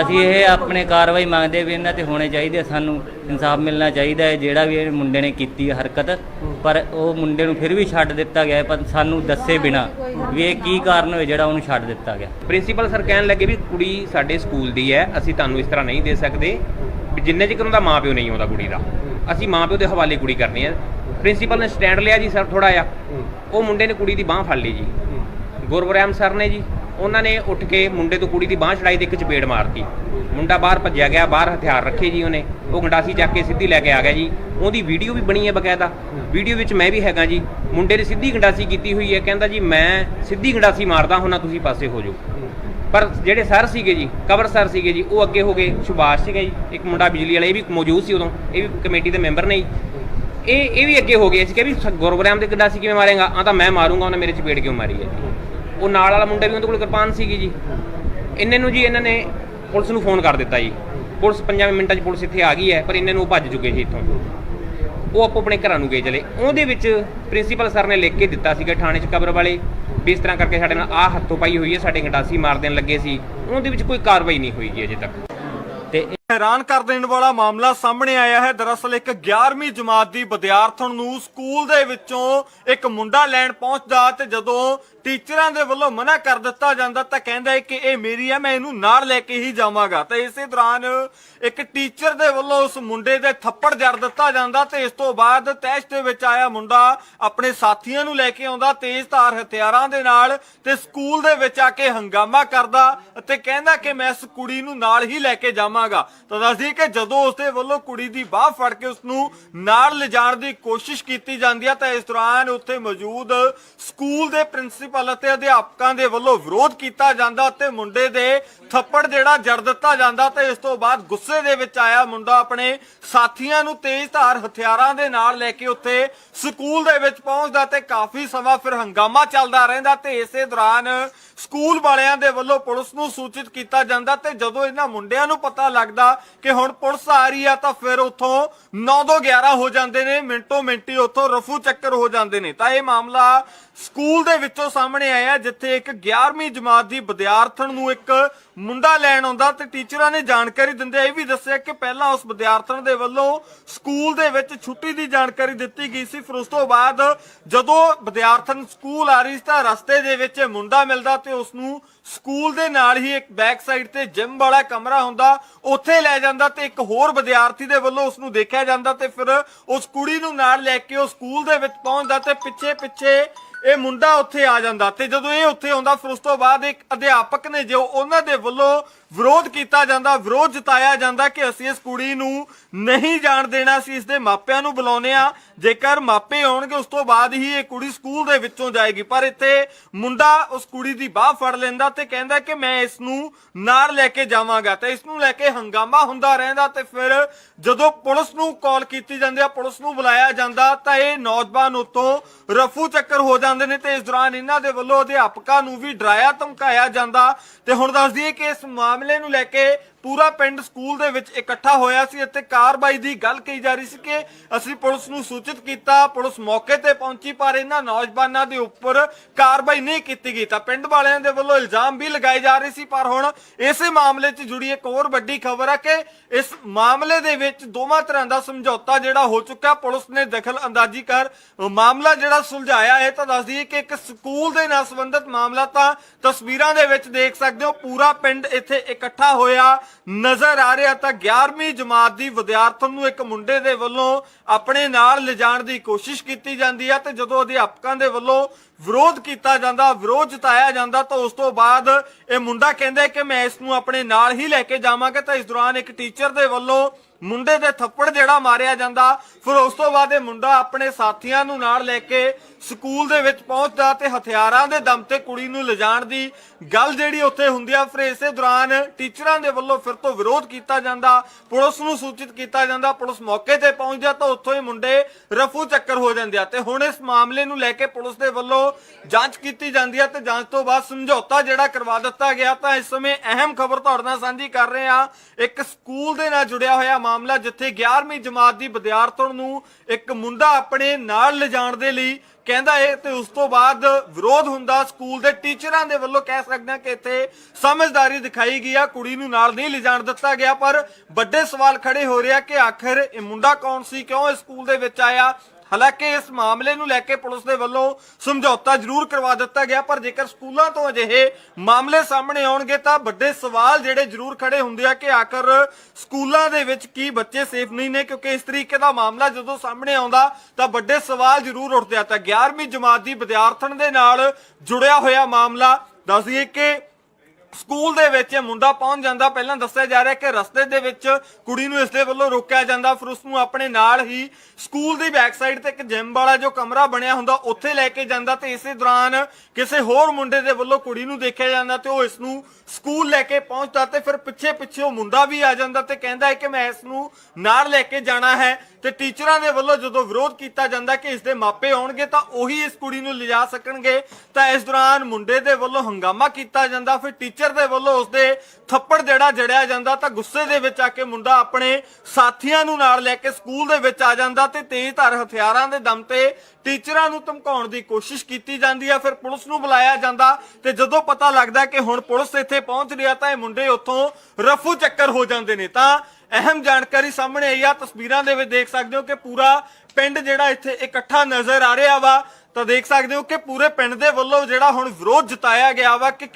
ਅਸੀਂ ਇਹ ਆਪਣੇ ਕਾਰਵਾਈ ਮੰਗਦੇ ਵੀ ਇਹਨਾਂ ਤੇ ਹੋਣੇ ਚਾਹੀਦੇ ਆ, ਸਾਨੂੰ ਇਨਸਾਫ ਮਿਲਣਾ ਚਾਹੀਦਾ ਹੈ। ਜਿਹੜਾ ਵੀ ਇਹ ਮੁੰਡੇ ਨੇ ਕੀਤੀ ਹੈ ਹਰਕਤ ਪਰ ਉਹ ਮੁੰਡੇ ਨੂੰ ਫਿਰ ਵੀ ਛੱਡ ਦਿੱਤਾ ਗਿਆ ਹੈ, ਪਰ ਸਾਨੂੰ ਦੱਸੇ ਬਿਨਾ ਵੀ ਇਹ ਕੀ ਕਾਰਨ ਹੋਏ ਜਿਹੜਾ ਉਹਨੂੰ ਛੱਡ ਦਿੱਤਾ ਗਿਆ। ਪ੍ਰਿੰਸੀਪਲ ਸਰ ਕਹਿਣ ਲੱਗੇ ਵੀ ਕੁੜੀ ਸਾਡੇ ਸਕੂਲ ਦੀ ਹੈ। ਅਸੀਂ ਤੁਹਾਨੂੰ ਇਸ ਤਰ੍ਹਾਂ ਨਹੀਂ ਦੇ ਸਕਦੇ। ਵੀ ਜਿੰਨੇ ਚਿਰ ਉਹਦਾ ਮਾਪਿਓ ਨਹੀਂ ਆਉਂਦਾ ਕੁੜੀ ਦਾ। ਅਸੀਂ ਮਾਪਿਓ ਦੇ ਹਵਾਲੇ ਕੁੜੀ ਕਰਨੀ ਹੈ। ਪ੍ਰਿੰਸੀਪਲ ਨੇ ਸਟੈਂਡ ਲਿਆ ਜੀ ਸਰ ਥੋੜਾ ਜਿਹਾ। ਉਹ ਮੁੰਡੇ ਨੇ ਕੁੜੀ ਦੀ ਬਾਹ ਫੜ ਲਈ ਜੀ। ਗੁਰਵਰੈਮ ਸਰ ਨੇ ਜੀ, ਉਹਨਾਂ ਨੇ ਉੱਠ ਕੇ ਮੁੰਡੇ ਤੋਂ ਕੁੜੀ ਦੀ ਬਾਹ ਛੜਾਈ ਤੇ ਇੱਕ ਚਪੇੜ ਮਾਰਤੀ। ਮੁੰਡਾ ਬਾਹਰ ਭੱਜਿਆ ਗਿਆ, ਬਾਹਰ ਹਥਿਆਰ ਰੱਖੇ ਜੀ ਉਹਨੇ। ਉਹ ਗੰਡਾਸੀ ਚੱਕ ਕੇ ਸਿੱਧੀ ਲੈ ਕੇ ਆ ਗਿਆ ਜੀ। ਉਹਦੀ ਵੀਡੀਓ ਵੀ ਬਣੀ ਹੈ ਬਕਾਇਦਾ। ਵੀਡੀਓ ਵਿੱਚ ਮੈਂ ਵੀ ਹੈਗਾ ਜੀ। ਮੁੰਡੇ ਨੇ ਸਿੱਧੀ ਗੰਡਾਸੀ ਕੀਤੀ ਹੋਈ ਹੈ। ਕਹਿੰਦਾ ਜੀ, ਮੈਂ ਸਿੱਧੀ ਗੰਡਾਸੀ ਮਾਰਦਾ ਹੁੰਨਾ, ਤੁਸੀਂ ਪਾਸੇ ਹੋ ਜਾਓ। ਪਰ ਜਿਹੜੇ ਸਰ ਸੀਗੇ ਜੀ ਕਵਰ ਸਰ ਸੀਗੇ ਜੀ, ਉਹ ਅੱਗੇ ਹੋ ਗਏ ਸੁਭਾਸ਼ ਸੀਗਾ ਜੀ। ਇੱਕ ਮੁੰਡਾ ਬਿਜਲੀ ਵਾਲਾ, ਇਹ ਵੀ ਮੌਜੂਦ ਸੀ ਉਦੋਂ। ਇਹ ਵੀ ਕਮੇਟੀ ਦੇ ਮੈਂਬਰ ਨੇ ਜੀ। ਇਹ ਇਹ ਵੀ ਅੱਗੇ ਹੋ ਗਏ। ਸੀ ਕਿ ਵੀ ਗੁਰਬਰਾਮ ਦੇ ਗੰਡਾਸੀ ਕਿਵੇਂ ਮਾਰੇਗਾ? ਆ ਤਾਂ ਮੈਂ ਮਾਰੂੰਗਾ, ਉਹਨੇ ਮੇਰੇ ਚਪੇੜ ਕਿਉਂ ਮਾਰੀ ਹੈ ਜੀ? ਉਹ ਨਾਲ ਵਾਲਾ ਮੁੰਡਾ ਵੀ ਉਹਦੇ ਕੋਲ ਕਿਰਪਾਨ ਸੀਗੀ ਜੀ। ਇੰਨੇ ਨੂੰ ਜੀ ਇਹਨਾਂ ਨੇ ਪੁਲਿਸ ਨੂੰ ਫੋਨ ਕਰ ਦਿੱਤਾ ਜੀ। ਪੁਲਿਸ 5 ਮਿੰਟਾਂ 'ਚ ਪੁਲਿਸ ਇੱਥੇ ਆ ਗਈ ਹੈ, ਪਰ ਇਹਨਾਂ ਨੂੰ ਉਹ ਭੱਜ ਚੁੱਕੇ ਸੀ ਇੱਥੋਂ। ਉਹ ਆਪੋ ਆਪਣੇ ਘਰਾਂ ਨੂੰ ਗਏ ਚਲੇ। ਉਹਦੇ ਵਿੱਚ ਪ੍ਰਿੰਸੀਪਲ ਸਰ ਨੇ ਲਿਖ ਕੇ ਦਿੱਤਾ ਸੀਗਾ ਥਾਣੇ 'ਚ ਕਬਰ ਵਾਲੇ ਵੀ ਇਸ ਤਰ੍ਹਾਂ ਕਰਕੇ ਸਾਡੇ ਨਾਲ ਆਹ ਹੱਥੋਂ ਪਾਈ ਹੋਈ ਹੈ, ਸਾਡੇ ਗੰਡਾਸੀ ਮਾਰ ਦੇਣ ਲੱਗੇ ਸੀ। ਉਹਦੇ ਵਿੱਚ ਕੋਈ ਕਾਰਵਾਈ ਨਹੀਂ ਹੋਈ ਜੀ ਅਜੇ ਤੱਕ। ਹੈਰਾਨ ਕਰ ਦੇਣ ਵਾਲਾ ਮਾਮਲਾ ਸਾਹਮਣੇ ਆਇਆ ਹੈ। ਦਰਅਸਲ ਇੱਕ 11ਵੀਂ ਜਮਾਤ ਦੀ ਵਿਦਿਆਰਥਣ ਨੂੰ ਸਕੂਲ ਦੇ ਵਿੱਚੋਂ ਇੱਕ ਮੁੰਡਾ ਲੈਣ ਪਹੁੰਚਦਾ ਤੇ ਜਦੋਂ ਟੀਚਰਾਂ ਦੇ ਵੱਲੋਂ ਮਨਾ ਕਰ ਦਿੱਤਾ ਜਾਂਦਾ ਤਾਂ ਕਹਿੰਦਾ ਹੈ ਕਿ ਇਹ ਮੇਰੀ ਹੈ, ਮੈਂ ਇਹਨੂੰ ਨਾਲ ਲੈ ਕੇ ਹੀ ਜਾਵਾਂਗਾ। ਤੇ ਇਸੇ ਦੌਰਾਨ ਇੱਕ ਟੀਚਰ ਦੇ ਵੱਲੋਂ ਉਸ ਮੁੰਡੇ ਦੇ ਥੱਪੜ ਜੜ ਦਿੱਤਾ ਜਾਂਦਾ ਤੇ ਇਸ ਤੋਂ ਬਾਅਦ ਤੈਸ਼ ਦੇ ਵਿੱਚ ਆਇਆ ਮੁੰਡਾ ਆਪਣੇ ਸਾਥੀਆਂ ਨੂੰ ਲੈ ਕੇ ਆਉਂਦਾ ਤੇਜ਼ ਧਾਰ ਹਥਿਆਰਾਂ ਦੇ ਨਾਲ ਤੇ ਸਕੂਲ ਦੇ ਵਿੱਚ ਆ ਕੇ ਹੰਗਾਮਾ ਕਰਦਾ ਅਤੇ ਕਹਿੰਦਾ ਕਿ ਮੈਂ ਇਸ ਕੁੜੀ ਨੂੰ ਨਾਲ ਹੀ ਲੈ ਕੇ ਜਾਵਾਂਗਾ। ਤਾਂ ਦੱਸਦੀ ਕਿ ਜਦੋਂ ਉਸਦੇ ਵੱਲੋਂ ਕੁੜੀ ਦੀ ਬਾਹ ਫੜ ਕੇ ਉਸ ਨੂੰ ਨਾਲ ਲਿਜਾਣ ਦੀ ਕੋਸ਼ਿਸ਼ ਕੀਤੀ ਜਾਂਦੀ ਹੈ ਤਾਂ ਇਸ ਦੌਰਾਨ ਉੱਥੇ ਮੌਜੂਦ ਸਕੂਲ ਦੇ ਪ੍ਰਿੰਸੀਪਲ ਅਤੇ ਅਧਿਆਪਕਾਂ ਦੇ ਵੱਲੋਂ ਵਿਰੋਧ ਕੀਤਾ ਜਾਂਦਾ ਅਤੇ ਮੁੰਡੇ ਦੇ ਥੱਪੜ ਜਿਹੜਾ ਜੜ ਦਿੱਤਾ ਜਾਂਦਾ ਤੇ ਇਸ ਤੋਂ ਬਾਅਦ ਗੁੱਸੇ ਦੇ ਵਿੱਚ ਆਇਆ ਮੁੰਡਾ ਆਪਣੇ ਸਾਥੀਆਂ ਨੂੰ ਤੇਜ਼ ਧਾਰ ਹਥਿਆਰਾਂ ਦੇ ਨਾਲ ਲੈ ਕੇ ਉੱਥੇ ਸਕੂਲ ਦੇ ਵਿੱਚ ਪਹੁੰਚਦਾ ਤੇ ਕਾਫੀ ਸਮਾਂ ਫਿਰ ਹੰਗਾਮਾ ਚੱਲਦਾ ਰਹਿੰਦਾ ਤੇ ਇਸੇ ਦੌਰਾਨ ਸਕੂਲ ਵਾਲਿਆਂ ਦੇ ਵੱਲੋਂ ਪੁਲਿਸ ਨੂੰ ਸੂਚਿਤ ਕੀਤਾ ਜਾਂਦਾ ਤੇ ਜਦੋਂ ਇਹਨਾਂ ਮੁੰਡਿਆਂ ਨੂੰ ਪਤਾ ਲੱਗਦਾ ਕਿ ਹੁਣ ਪੁਲਿਸ ਆ ਰਹੀ ਆ ਤਾਂ ਫਿਰ ਉੱਥੋਂ 9-11 ਹੋ ਜਾਂਦੇ ਨੇ, ਮਿੰਟੋ ਮਿੰਟੀ ਉੱਥੋਂ ਰਫੂ ਚੱਕਰ ਹੋ ਜਾਂਦੇ ਨੇ। ਤਾਂ ਇਹ ਮਾਮਲਾ ਸਕੂਲ ਦੇ ਵਿੱਚੋਂ ਸਾਹਮਣੇ ਆਇਆ, ਜਿੱਥੇ ਇੱਕ 11ਵੀਂ ਜਮਾਤ ਦੀ ਵਿਦਿਆਰਥਣ ਨੂੰ ਇੱਕ ਮੁੰਡਾ ਲੈਣ ਆਉਂਦਾ ਤੇ ਟੀਚਰਾਂ ਨੇ ਜਾਣਕਾਰੀ ਦਿੰਦੇ ਇਹ ਵੀ ਦੱਸਿਆ ਕਿ ਪਹਿਲਾਂ ਉਸ ਵਿਦਿਆਰਥਣ ਦੇ ਵੱਲੋਂ ਸਕੂਲ ਦੇ ਵਿੱਚ ਛੁੱਟੀ ਦੀ ਜਾਣਕਾਰੀ ਦਿੱਤੀ ਗਈ ਸੀ। ਫਿਰ ਉਸ ਤੋਂ ਬਾਅਦ ਜਦੋਂ ਵਿਦਿਆਰਥਣ ਸਕੂਲ ਆ ਰਹੀ ਸੀ ਤਾਂ ਰਸਤੇ ਦੇ ਵਿੱਚ ਮੁੰਡਾ ਮਿਲਦਾ ਤੇ ਉਸ ਨੂੰ ਸਕੂਲ ਦੇ ਨਾਲ ਹੀ ਇੱਕ ਬੈਕ ਸਾਈਡ ਤੇ ਜਿਮ ਵਾਲਾ ਕਮਰਾ ਹੁੰਦਾ, ਉੱਥੇ ਲੈ ਜਾਂਦਾ ਤੇ ਇੱਕ ਹੋਰ ਵਿਦਿਆਰਥੀ ਦੇ ਵੱਲੋਂ ਉਸ ਨੂੰ ਦੇਖਿਆ ਜਾਂਦਾ ਤੇ ਫਿਰ ਉਸ ਕੁੜੀ ਨੂੰ ਨਾਲ ਲੈ ਕੇ ਉਹ ਸਕੂਲ ਦੇ ਵਿੱਚ ਪਹੁੰਚਦਾ ਤੇ ਪਿੱਛੇ ਪਿੱਛੇ ਇਹ ਮੁੰਡਾ ਉੱਥੇ ਆ ਜਾਂਦਾ ਤੇ ਜਦੋਂ ਇਹ ਉੱਥੇ ਆਉਂਦਾ, ਫਿਰ ਉਸ ਤੋਂ ਬਾਅਦ ਇੱਕ ਅਧਿਆਪਕ ਨੇ ਜੋ ਉਹਨਾਂ ਦੇ ਵੱਲੋਂ ਵਿਰੋਧ ਕੀਤਾ ਜਾਂਦਾ, ਵਿਰੋਧ ਜਤਾਇਆ ਜਾਂਦਾ ਕਿ ਅਸੀਂ ਇਸ ਕੁੜੀ ਨੂੰ ਨਹੀਂ ਜਾਣ ਦੇਣਾ ਸੀ ਇਸ ਦੇ ਮਾਪਿਆਂ ਨੂੰ ਬੁਲਾਉਨੇ ਆ ਜੇਕਰ ਮਾਪੇ ਆਉਣਗੇ, ਉਸ ਤੋਂ ਬਾਅਦ ਹੀ ਇਹ ਕੁੜੀ ਸਕੂਲ ਦੇ ਵਿੱਚੋਂ ਜਾਏਗੀ। ਪਰ ਇੱਥੇ ਮੁੰਡਾ ਉਸ ਕੁੜੀ ਦੀ ਬਾਹ ਫੜ ਲੈਂਦਾ ਤੇ ਕਹਿੰਦਾ ਕਿ ਮੈਂ ਇਸ ਨੂੰ ਨਾਲ ਲੈ ਕੇ ਜਾਵਾਂਗਾ ਤੇ ਇਸ ਨੂੰ ਲੈ ਕੇ ਹੰਗਾਮਾ ਹੁੰਦਾ ਰਹਿੰਦਾ ਤੇ ਫਿਰ ਜਦੋਂ ਪੁਲਿਸ ਨੂੰ ਕਾਲ ਕੀਤੀ ਜਾਂਦੀ ਆ, ਪੁਲਿਸ ਨੂੰ ਬੁਲਾਇਆ ਜਾਂਦਾ ਤਾਂ ਇਹ ਨੌਜਵਾਨ ਉਤੋਂ ਰਫੂ ਚੱਕਰ ਹੋ ਜਾਂਦੇ ਨੇ ਤੇ ਇਸ ਦੌਰਾਨ ਇਹਨਾਂ ਦੇ ਵੱਲੋਂ ਅਧਿਆਪਕਾਂ ਨੂੰ ਵੀ ਡਰਾਇਆ ਧਮਕਾਇਆ ਜਾਂਦਾ। ਤੇ ਹੁਣ ਦੱਸ ਦਈਏ ਕਿ ਇਸ ਮਾਮਲੇ ਨੂੰ ਲੈ ਕੇ ਪੂਰਾ ਪਿੰਡ ਸਕੂਲ ਦੇ ਵਿੱਚ ਇਕੱਠਾ ਹੋਇਆ ਸੀ। ਅਤੇ ਕਾਰਵਾਈ ਦੀ ਗੱਲ ਕਹੀ ਜਾ ਰਹੀ ਸੀ ਕਿ ਅਸੀਂ ਪੁਲਿਸ ਨੂੰ ਸੂਚਿਤ ਕੀਤਾ, ਪੁਲਿਸ ਮੌਕੇ ਤੇ ਪਹੁੰਚੀ, ਪਰ ਇਹਨਾਂ ਨੌਜਵਾਨਾਂ ਦੇ ਉੱਪਰ ਕਾਰਵਾਈ ਨਹੀਂ ਕੀਤੀ ਗਈ। ਤਾਂ ਪਿੰਡ ਵਾਲਿਆਂ ਦੇ ਵੱਲੋਂ ਇਲਜ਼ਾਮ ਵੀ ਲਗਾਏ ਜਾ ਰਹੇ ਸੀ, ਪਰ ਹੁਣ ਇਸੇ ਮਾਮਲੇ 'ਚ ਜੁੜੀ ਇੱਕ ਹੋਰ ਵੱਡੀ ਖਬਰ ਹੈ ਕਿ ਇਸ ਮਾਮਲੇ ਦੇ ਵਿੱਚ ਦੋਵਾਂ ਤਰ੍ਹਾਂ ਦਾ ਸਮਝੌਤਾ ਜਿਹੜਾ ਹੋ ਚੁੱਕਾ। ਪੁਲਿਸ ਨੇ ਦਖਲ ਅੰਦਾਜ਼ੀ ਕਰ ਮਾਮਲਾ ਜਿਹੜਾ ਸੁਲਝਾਇਆ ਹੈ, ਤਾਂ ਦੱਸ ਦਈਏ ਕਿ ਇੱਕ ਸਕੂਲ ਦੇ ਨਾਲ ਸੰਬੰਧਿਤ ਮਾਮਲਾ ਤਾਂ ਤਸਵੀਰਾਂ ਦੇ ਵਿੱਚ ਦੇਖ ਸਕਦੇ ਹੋ। ਪੂਰਾ ਪਿੰਡ ਇੱਥੇ ਇਕੱਠਾ ਹੋਇਆ। ਨਜ਼ਰ ਆ ਰਿਹਾ ਤਾਂ 11ਵੀਂ ਜਮਾਤ ਦੀ ਵਿਦਿਆਰਥਣ ਨੂੰ ਇੱਕ ਮੁੰਡੇ ਦੇ ਵੱਲੋਂ ਆਪਣੇ ਨਾਲ ਲਿਜਾਣ ਦੀ ਕੋਸ਼ਿਸ਼ ਕੀਤੀ ਜਾਂਦੀ ਹੈ ਤੇ ਜਦੋਂ ਅਧਿਆਪਕਾਂ ਦੇ ਵੱਲੋਂ ਵਿਰੋਧ ਕੀਤਾ ਜਾਂਦਾ, ਵਿਰੋਧ ਜਤਾਇਆ ਜਾਂਦਾ ਤਾਂ ਉਸ ਤੋਂ ਬਾਅਦ ਇਹ ਮੁੰਡਾ ਕਹਿੰਦਾ ਕਿ ਮੈਂ ਇਸ ਨੂੰ ਆਪਣੇ ਨਾਲ ਹੀ ਲੈ ਕੇ ਜਾਵਾਂਗਾ ਤਾਂ ਇਸ ਦੌਰਾਨ ਇੱਕ ਟੀਚਰ ਦੇ ਵੱਲੋਂ ਮੁੰਡੇ ਦੇ ਥੱਪੜ ਜਿਹੜਾ ਮਾਰਿਆ ਜਾਂਦਾ। ਫਿਰ ਉਸ ਤੋਂ ਬਾਅਦ ਇਹ ਮੁੰਡਾ ਆਪਣੇ ਸਾਥੀਆਂ ਨੂੰ ਨਾਲ ਲੈ ਕੇ ਸਕੂਲ ਦੇ ਵਿੱਚ ਪਹੁੰਚਦਾ ਤੇ ਹਥਿਆਰਾਂ ਦੇ ਦਮ ਤੇ ਕੁੜੀ ਨੂੰ ਲਿਜਾਣ ਦੀ ਗੱਲ ਜਿਹੜੀ ਉੱਥੇ ਹੁੰਦੀ ਆ ਫਿਰ ਇਸੇ ਦੌਰਾਨ ਟੀਚਰਾਂ ਦੇ ਵੱਲੋਂ ਫਿਰ ਤੋਂ ਵਿਰੋਧ ਕੀਤਾ ਜਾਂਦਾ, ਪੁਲਿਸ ਨੂੰ ਸੂਚਿਤ ਕੀਤਾ ਜਾਂਦਾ, ਪੁਲਿਸ ਮੌਕੇ ਤੇ ਪਹੁੰਚਦਾ ਤਾਂ ਉੱਥੋਂ ਹੀ ਮੁੰਡੇ ਰਫੂ ਚੱਕਰ ਹੋ ਜਾਂਦੇ ਆ ਤੇ ਹੁਣ ਇਸ ਮਾਮਲੇ ਨੂੰ ਲੈ ਕੇ ਪੁਲਿਸ ਦੇ ਵੱਲੋਂ ਜਾਂਚ ਕੀਤੀ ਜਾਂਦੀ ਆ ਤੇ ਜਾਂਚ ਤੋਂ ਬਾਅਦ ਸਮਝੌਤਾ ਜਿਹੜਾ ਕਰਵਾ ਦਿੱਤਾ ਗਿਆ ਤਾਂ ਇਸ ਸਮੇਂ ਅਹਿਮ ਖਬਰ ਤੁਹਾਡੇ ਨਾਲ ਸਾਂਝੀ ਕਰ ਰਹੇ ਆ। ਇੱਕ ਸਕੂਲ ਦੇ ਨਾਲ ਜੁੜਿਆ ਹੋਇਆ ਮਾਮਲਾ ਜਿੱਥੇ 11ਵੀਂ ਜਮਾਤ ਦੀ ਵਿਦਿਆਰਥਣ ਨੂੰ ਇੱਕ ਮੁੰਡਾ ਆਪਣੇ ਨਾਲ ਲਿਜਾਣ ਦੇ ਲਈ ਕਹਿੰਦਾ ਹੈ ਤੇ ਉਸ ਤੋਂ ਬਾਅਦ ਵਿਰੋਧ ਹੁੰਦਾ ਸਕੂਲ ਦੇ ਟੀਚਰਾਂ ਦੇ ਵੱਲੋਂ ਕਹਿ ਸਕਦੇ ਹਾਂ ਕਿ ਇੱਥੇ ਸਮਝਦਾਰੀ ਦਿਖਾਈ ਗਈ ਆ, ਕੁੜੀ ਨੂੰ ਨਾਲ ਨਹੀਂ ਲਿਜਾਣ ਦਿੱਤਾ ਗਿਆ, ਪਰ ਵੱਡੇ ਸਵਾਲ ਖੜੇ ਹੋ ਰਿਹਾ ਕਿ ਆਖਰ ਇਹ ਮੁੰਡਾ ਕੌਣ ਸੀ, ਕਿਉਂ ਇਸ ਸਕੂਲ ਦੇ ਵਿੱਚ ਆਇਆ? ਹਾਲਾਂਕਿ ਇਸ ਮਾਮਲੇ ਨੂੰ ਲੈ ਕੇ ਪੁਲਿਸ ਦੇ ਵੱਲੋਂ ਸਮਝੌਤਾ ਜ਼ਰੂਰ ਕਰਵਾ ਦਿੱਤਾ ਗਿਆ, ਪਰ ਜੇਕਰ ਸਕੂਲਾਂ ਤੋਂ ਅਜਿਹੇ ਮਾਮਲੇ ਸਾਹਮਣੇ ਆਉਣਗੇ ਤਾਂ ਵੱਡੇ ਸਵਾਲ ਜਿਹੜੇ ਜ਼ਰੂਰ ਖੜੇ ਹੁੰਦੇ ਆ ਕਿ ਆਖਰ ਸਕੂਲਾਂ ਦੇ ਵਿੱਚ ਕੀ ਬੱਚੇ ਸੇਫ ਨਹੀਂ ਨੇ, ਕਿਉਂਕਿ ਇਸ ਤਰੀਕੇ ਦਾ ਮਾਮਲਾ ਜਦੋਂ ਸਾਹਮਣੇ ਆਉਂਦਾ ਤਾਂ ਵੱਡੇ ਸਵਾਲ ਜ਼ਰੂਰ ਉੱਠਦੇ ਆ। ਤਾਂ 11ਵੀਂ ਜਮਾਤ ਦੀ ਵਿਦਿਆਰਥਣ ਦੇ ਨਾਲ ਜੁੜਿਆ ਹੋਇਆ ਮਾਮਲਾ, ਦੱਸ ਦਈਏ ਕਿ ਸਕੂਲ ਦੇ ਵਿੱਚ ਇਹ ਮੁੰਡਾ ਪਹੁੰਚ ਜਾਂਦਾ। ਪਹਿਲਾਂ ਦੱਸਿਆ ਜਾ ਰਿਹਾ ਕਿ ਰਸਤੇ ਦੇ ਵਿੱਚ ਕੁੜੀ ਨੂੰ ਇਸ ਦੇ ਵੱਲੋਂ ਰੋਕਿਆ ਜਾਂਦਾ। ਫਿਰ ਉਸ ਨੂੰ ਆਪਣੇ ਨਾਲ ਹੀ ਸਕੂਲ ਦੀ ਬੈਕ ਸਾਈਡ ਤੇ ਇੱਕ ਜਿਮ ਵਾਲਾ ਜੋ ਕਮਰਾ ਬਣਿਆ ਹੁੰਦਾ, ਉੱਥੇ ਲੈ ਕੇ ਜਾਂਦਾ ਤੇ ਇਸੇ ਦੌਰਾਨ ਕਿਸੇ ਹੋਰ ਮੁੰਡੇ ਦੇ ਵੱਲੋਂ ਕੁੜੀ ਨੂੰ ਦੇਖਿਆ ਜਾਂਦਾ ਤੇ ਉਹ ਇਸ ਨੂੰ ਸਕੂਲ ਲੈ ਕੇ ਪਹੁੰਚਦਾ ਤੇ ਫਿਰ ਪਿੱਛੇ ਪਿੱਛੇ ਉਹ ਮੁੰਡਾ ਵੀ ਆ ਜਾਂਦਾ ਤੇ ਕਹਿੰਦਾ ਹੈ ਕਿ ਮੈਂ ਇਸ ਨੂੰ ਨਾਲ ਲੈ ਕੇ ਜਾਣਾ ਹੈ। ਤੇ ਟੀਚਰਾਂ ਦੇ ਵੱਲੋਂ ਜਦੋਂ ਵਿਰੋਧ ਕੀਤਾ ਜਾਂਦਾ ਕਿ ਇਸ ਦੇ ਮਾਪੇ ਆਉਣਗੇ ਤਾਂ ਉਹੀ ਇਸ ਕੁੜੀ ਨੂੰ ਲਿਜਾ ਸਕਣਗੇ। ਤਾਂ ਇਸ ਦੌਰਾਨ ਮੁੰਡੇ ਦੇ ਵੱਲੋਂ ਹੰਗਾਮਾ ਕੀਤਾ ਜਾਂਦਾ। ਫਿਰ ਟੀਚਰ ਦੇ ਵੱਲੋਂ ਉਸ ਥੱਪੜ ਜਿਹੜਾ ਜੜਿਆ ਜਾਂਦਾ ਤਾਂ ਗੁੱਸੇ ਦੇ ਵਿੱਚ ਆ ਕੇ ਮੁੰਡਾ ਆਪਣੇ ਸਾਥੀਆਂ ਨੂੰ ਨਾਲ ਲੈ ਕੇ ਸਕੂਲ ਦੇ ਵਿੱਚ ਆ ਜਾਂਦਾ ਤੇ ਤੇਜ਼ ਧਾਰ ਹਥਿਆਰਾਂ ਦੇ ਦਮ ਤੇ ਟੀਚਰਾਂ ਨੂੰ ਧਮਕਾਉਣ ਦੀ ਕੋਸ਼ਿਸ਼ ਕੀਤੀ ਜਾਂਦੀ ਹੈ ਫਿਰ ਪੁਲਿਸ ਨੂੰ ਬੁਲਾਇਆ ਜਾਂਦਾ ਤੇ ਜਦੋਂ ਪਤਾ ਲੱਗਦਾ ਕਿ ਹੁਣ ਪੁਲਿਸ ਇੱਥੇ ਪਹੁੰਚ ਰਹੀ ਹੈ ਤਾਂ ਇਹ ਮੁੰਡੇ ਉੱਥੋਂ ਰਫੂ ਚੱਕਰ ਹੋ ਜਾਂਦੇ ਨੇ। ਤਾਂ ਅਹਿਮ ਜਾਣਕਾਰੀ ਸਾਹਮਣੇ ਆਈ ਆ। ਤਸਵੀਰਾਂ ਦੇ ਵਿੱਚ ਦੇਖ ਸਕਦੇ ਹੋ ਕਿ ਪੂਰਾ ਪਿੰਡ ਜਿਹੜਾ ਇੱਥੇ ਇਕੱਠਾ ਨਜ਼ਰ ਆ ਰਿਹਾ ਵਾ। ਤਾਂ ਦੇਖ ਸਕਦੇ ਹੋ ਕਿ ਪੂਰੇ ਪਿੰਡ ਦੇ ਵੱਲੋਂ ਜਿਹੜਾ ਹੁਣ ਵਿਰੋਧ ਜਤਾਇਆ ਗਿਆ ਵਾ ਕਿ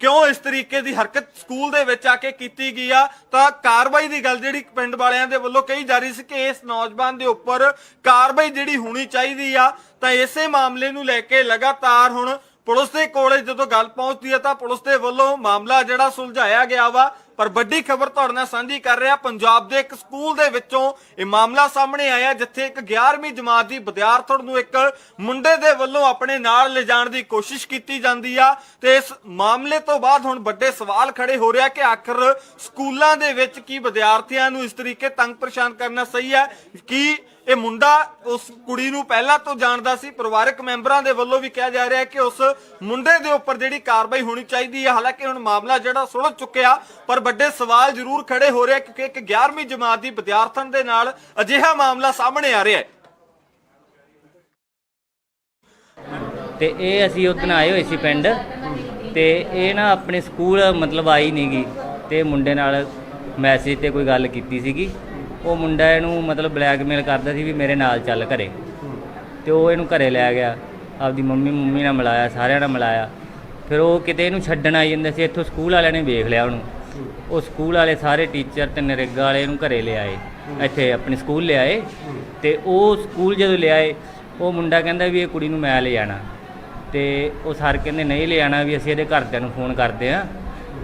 ਕਿਉਂ ਇਸ ਤਰੀਕੇ ਦੀ ਹਰਕਤ ਸਕੂਲ ਦੇ ਵਿੱਚ ਆ ਕੇ ਕੀਤੀ ਗਈ ਆ। ਤਾਂ ਕਾਰਵਾਈ ਦੀ ਗੱਲ ਜਿਹੜੀ ਪਿੰਡ ਵਾਲਿਆਂ ਦੇ ਵੱਲੋਂ ਕਹੀ ਜਾ ਰਹੀ ਸੀ ਕਿ ਇਸ ਨੌਜਵਾਨ ਦੇ ਉੱਪਰ ਕਾਰਵਾਈ ਜਿਹੜੀ ਹੋਣੀ ਚਾਹੀਦੀ ਆ, ਤਾਂ ਇਸੇ ਮਾਮਲੇ ਨੂੰ ਲੈ ਕੇ ਲਗਾਤਾਰ ਹੁਣ ਪੁਲਿਸ ਦੇ ਕੋਲੇ ਜਦੋਂ ਗੱਲ ਪਹੁੰਚਦੀ ਹੈ ਤਾਂ ਪੁਲਿਸ ਦੇ ਵੱਲੋਂ ਮਾਮਲਾ ਜਿਹੜਾ ਸੁਲਝਾਇਆ ਗਿਆ ਵਾ। ਪਰ ਵੱਡੀ ਖਬਰ ਤੁਹਾਡੇ ਨਾਲ ਸਾਂਝੀ ਕਰ ਰਿਹਾ, ਪੰਜਾਬ ਦੇ ਇੱਕ ਸਕੂਲ ਦੇ ਵਿੱਚੋਂ ਇਹ ਮਾਮਲਾ ਸਾਹਮਣੇ ਆਇਆ, ਜਿੱਥੇ ਇੱਕ 11ਵੀਂ ਜਮਾਤ ਦੀ ਵਿਦਿਆਰਥਣ ਨੂੰ ਇੱਕ ਮੁੰਡੇ ਦੇ ਵੱਲੋਂ ਆਪਣੇ ਨਾਲ ਲਿਜਾਣ ਦੀ ਕੋਸ਼ਿਸ਼ ਕੀਤੀ ਜਾਂਦੀ ਆ। ਤੇ ਇਸ ਮਾਮਲੇ ਤੋਂ ਬਾਅਦ ਹੁਣ ਵੱਡੇ ਸਵਾਲ ਖੜੇ ਹੋ ਰਿਹਾ ਕਿ ਆਖਰ ਸਕੂਲਾਂ ਦੇ ਵਿੱਚ ਕੀ ਵਿਦਿਆਰਥੀਆਂ ਨੂੰ ਇਸ ਤਰੀਕੇ ਤੰਗ ਪਰੇਸ਼ਾਨ ਕਰਨਾ ਸਹੀ ਹੈ? ਕੀ ਇਹ ਮੁੰਡਾ ਉਸ ਕੁੜੀ ਨੂੰ ਪਹਿਲਾਂ ਤੋਂ ਜਾਣਦਾ ਸੀ? ਪਰਿਵਾਰਕ ਮੈਂਬਰਾਂ ਦੇ ਵੱਲੋਂ ਵੀ ਕਿਹਾ ਜਾ ਰਿਹਾ ਕਿ ਉਸ ਮੁੰਡੇ ਦੇ ਉੱਪਰ ਜਿਹੜੀ ਕਾਰਵਾਈ ਹੋਣੀ ਚਾਹੀਦੀ ਹੈ। ਹਾਲਾਂਕਿ ਹੁਣ ਮਾਮਲਾ ਜਿਹੜਾ ਸੁਲਝ ਚੁੱਕਿਆ, ਪਰ ਵੱਡੇ ਸਵਾਲ ਜ਼ਰੂਰ ਖੜੇ ਹੋ ਰਹੇ ਕਿਉਂਕਿ ਇੱਕ 11ਵੀਂ ਜਮਾਤ ਦੀ ਵਿਦਿਆਰਥਣ ਦੇ ਨਾਲ ਅਜਿਹਾ ਮਾਮਲਾ ਸਾਹਮਣੇ ਆ ਰਿਹਾ ਹੈ। ਤੇ ਇਹ ਅਸੀਂ ਉਦੋਂ ਆਏ ਹੋਏ ਸੀ ਪਿੰਡ, ਤੇ ਇਹ ਨਾ ਆਪਣੇ ਸਕੂਲ ਮਤਲਬ ਆਈ ਨਹੀਂਗੀ ਤੇ ਮੁੰਡੇ ਨਾਲ ਮੈਸੇਜ ਤੇ ਕੋਈ ਗੱਲ ਕੀਤੀ ਸੀਗੀ। ਉਹ ਮੁੰਡਾ ਇਹਨੂੰ ਮਤਲਬ ਬਲੈਕਮੇਲ ਕਰਦਾ ਸੀ ਵੀ ਮੇਰੇ ਨਾਲ ਚੱਲ ਘਰੇ। ਤੇ ਉਹ ਇਹਨੂੰ ਘਰੇ ਲੈ ਗਿਆ, ਆਪਦੀ ਮੰਮੀ ਮੰਮੀ ਨਾਲ ਮਿਲਾਇਆ, ਸਾਰਿਆਂ ਨਾਲ ਮਿਲਾਇਆ। ਫਿਰ ਉਹ ਕਿਤੇ ਇਹਨੂੰ ਛੱਡਣ ਆਈ ਜਾਂਦਾ ਸੀ, ਇੱਥੋਂ ਸਕੂਲ ਵਾਲਿਆਂ ਨੇ ਵੇਖ ਲਿਆ ਉਹਨੂੰ। ਉਹ ਸਕੂਲ ਵਾਲੇ ਸਾਰੇ ਟੀਚਰ ਤੇ ਨਰੇਗਾ ਵਾਲੇ ਇਹਨੂੰ ਘਰੇ ਲਿਆਏ। ਇੱਥੇ ਆਪਣੇ ਸਕੂਲ ਲਿਆਏ ਤੇ ਉਹ ਸਕੂਲ ਜਦੋਂ ਲਿਆਏ ਉਹ ਮੁੰਡਾ ਕਹਿੰਦਾ ਵੀ ਇਹ ਕੁੜੀ ਨੂੰ ਮੈਂ ਲੈ ਜਾਣਾ ਤੇ ਉਹ ਸਰ ਕਹਿੰਦੇ ਨਹੀਂ ਲੈ ਜਾਣਾ ਵੀ ਅਸੀਂ ਇਹਦੇ ਘਰਦਿਆਂ ਨੂੰ ਫੋਨ ਕਰਦੇ ਆ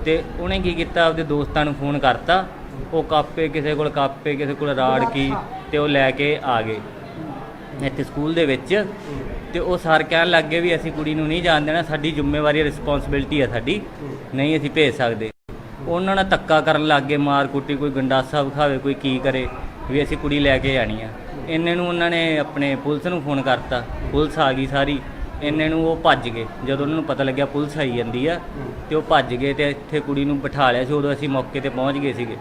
ਤੇ ਉਹਨੇ ਕੀ ਕੀਤਾ ਆਪਦੇ ਦੋਸਤਾਂ ਨੂੰ ਫੋਨ ਕਰਤਾ। ਉਹ ਕਾਪੇ ਕਿਸੇ ਕੋਲ ਕਾਪੇ ਕਿਸੇ ਕੋਲ ਰਾੜ ਕੀ ਤੇ ਉਹ ਲੈ ਕੇ ਆ ਗਏ। ਇੱਥੇ ਸਕੂਲ ਦੇ ਵਿੱਚ। ਤੇ ਉਹ ਸਰ ਕਹਿਣ ਲੱਗ ਗਏ ਵੀ ਅਸੀਂ ਕੁੜੀ ਨੂੰ ਨਹੀਂ ਜਾਣ ਦੇਣਾ ਸਾਡੀ ਜ਼ਿੰਮੇਵਾਰੀ ਰਿਸਪੌਂਸਿਬਿਲਟੀ ਹੈ ਸਾਡੀ। ਨਹੀਂ ਅਸੀਂ ਭੇਜ ਸਕਦੇ। ਉਹਨਾਂ ਨਾਲ ਧੱਕਾ ਕਰਨ ਲੱਗ ਗਏ, ਮਾਰ ਕੁੱਟੀ, ਕੋਈ ਗੰਡਾਸਾ ਵਿਖਾਵੇ, ਕੋਈ ਕੀ ਕਰੇ ਵੀ ਅਸੀਂ ਕੁੜੀ ਲੈ ਕੇ ਆਣੀ ਆ। ਇੰਨੇ ਨੂੰ ਉਹਨਾਂ ਨੇ ਆਪਣੇ ਪੁਲਿਸ ਨੂੰ ਫੋਨ ਕਰਤਾ। ਪੁਲਿਸ ਆ ਗਈ ਸਾਰੀ। ਇੰਨੇ ਨੂੰ ਉਹ ਭੱਜ ਗਏ। ਜਦੋਂ ਉਹਨਾਂ ਨੂੰ ਪਤਾ ਲੱਗਿਆ ਪੁਲਿਸ ਆਈ ਜਾਂਦੀ ਆ ਤੇ ਉਹ ਭੱਜ ਗਏ ਤੇ ਇੱਥੇ ਕੁੜੀ ਨੂੰ ਬਿਠਾ ਲਿਆ ਸੀ ਉਦੋਂ ਅਸੀਂ ਮੌਕੇ ਤੇ ਪਹੁੰਚ ਗਏ ਸੀਗੇ।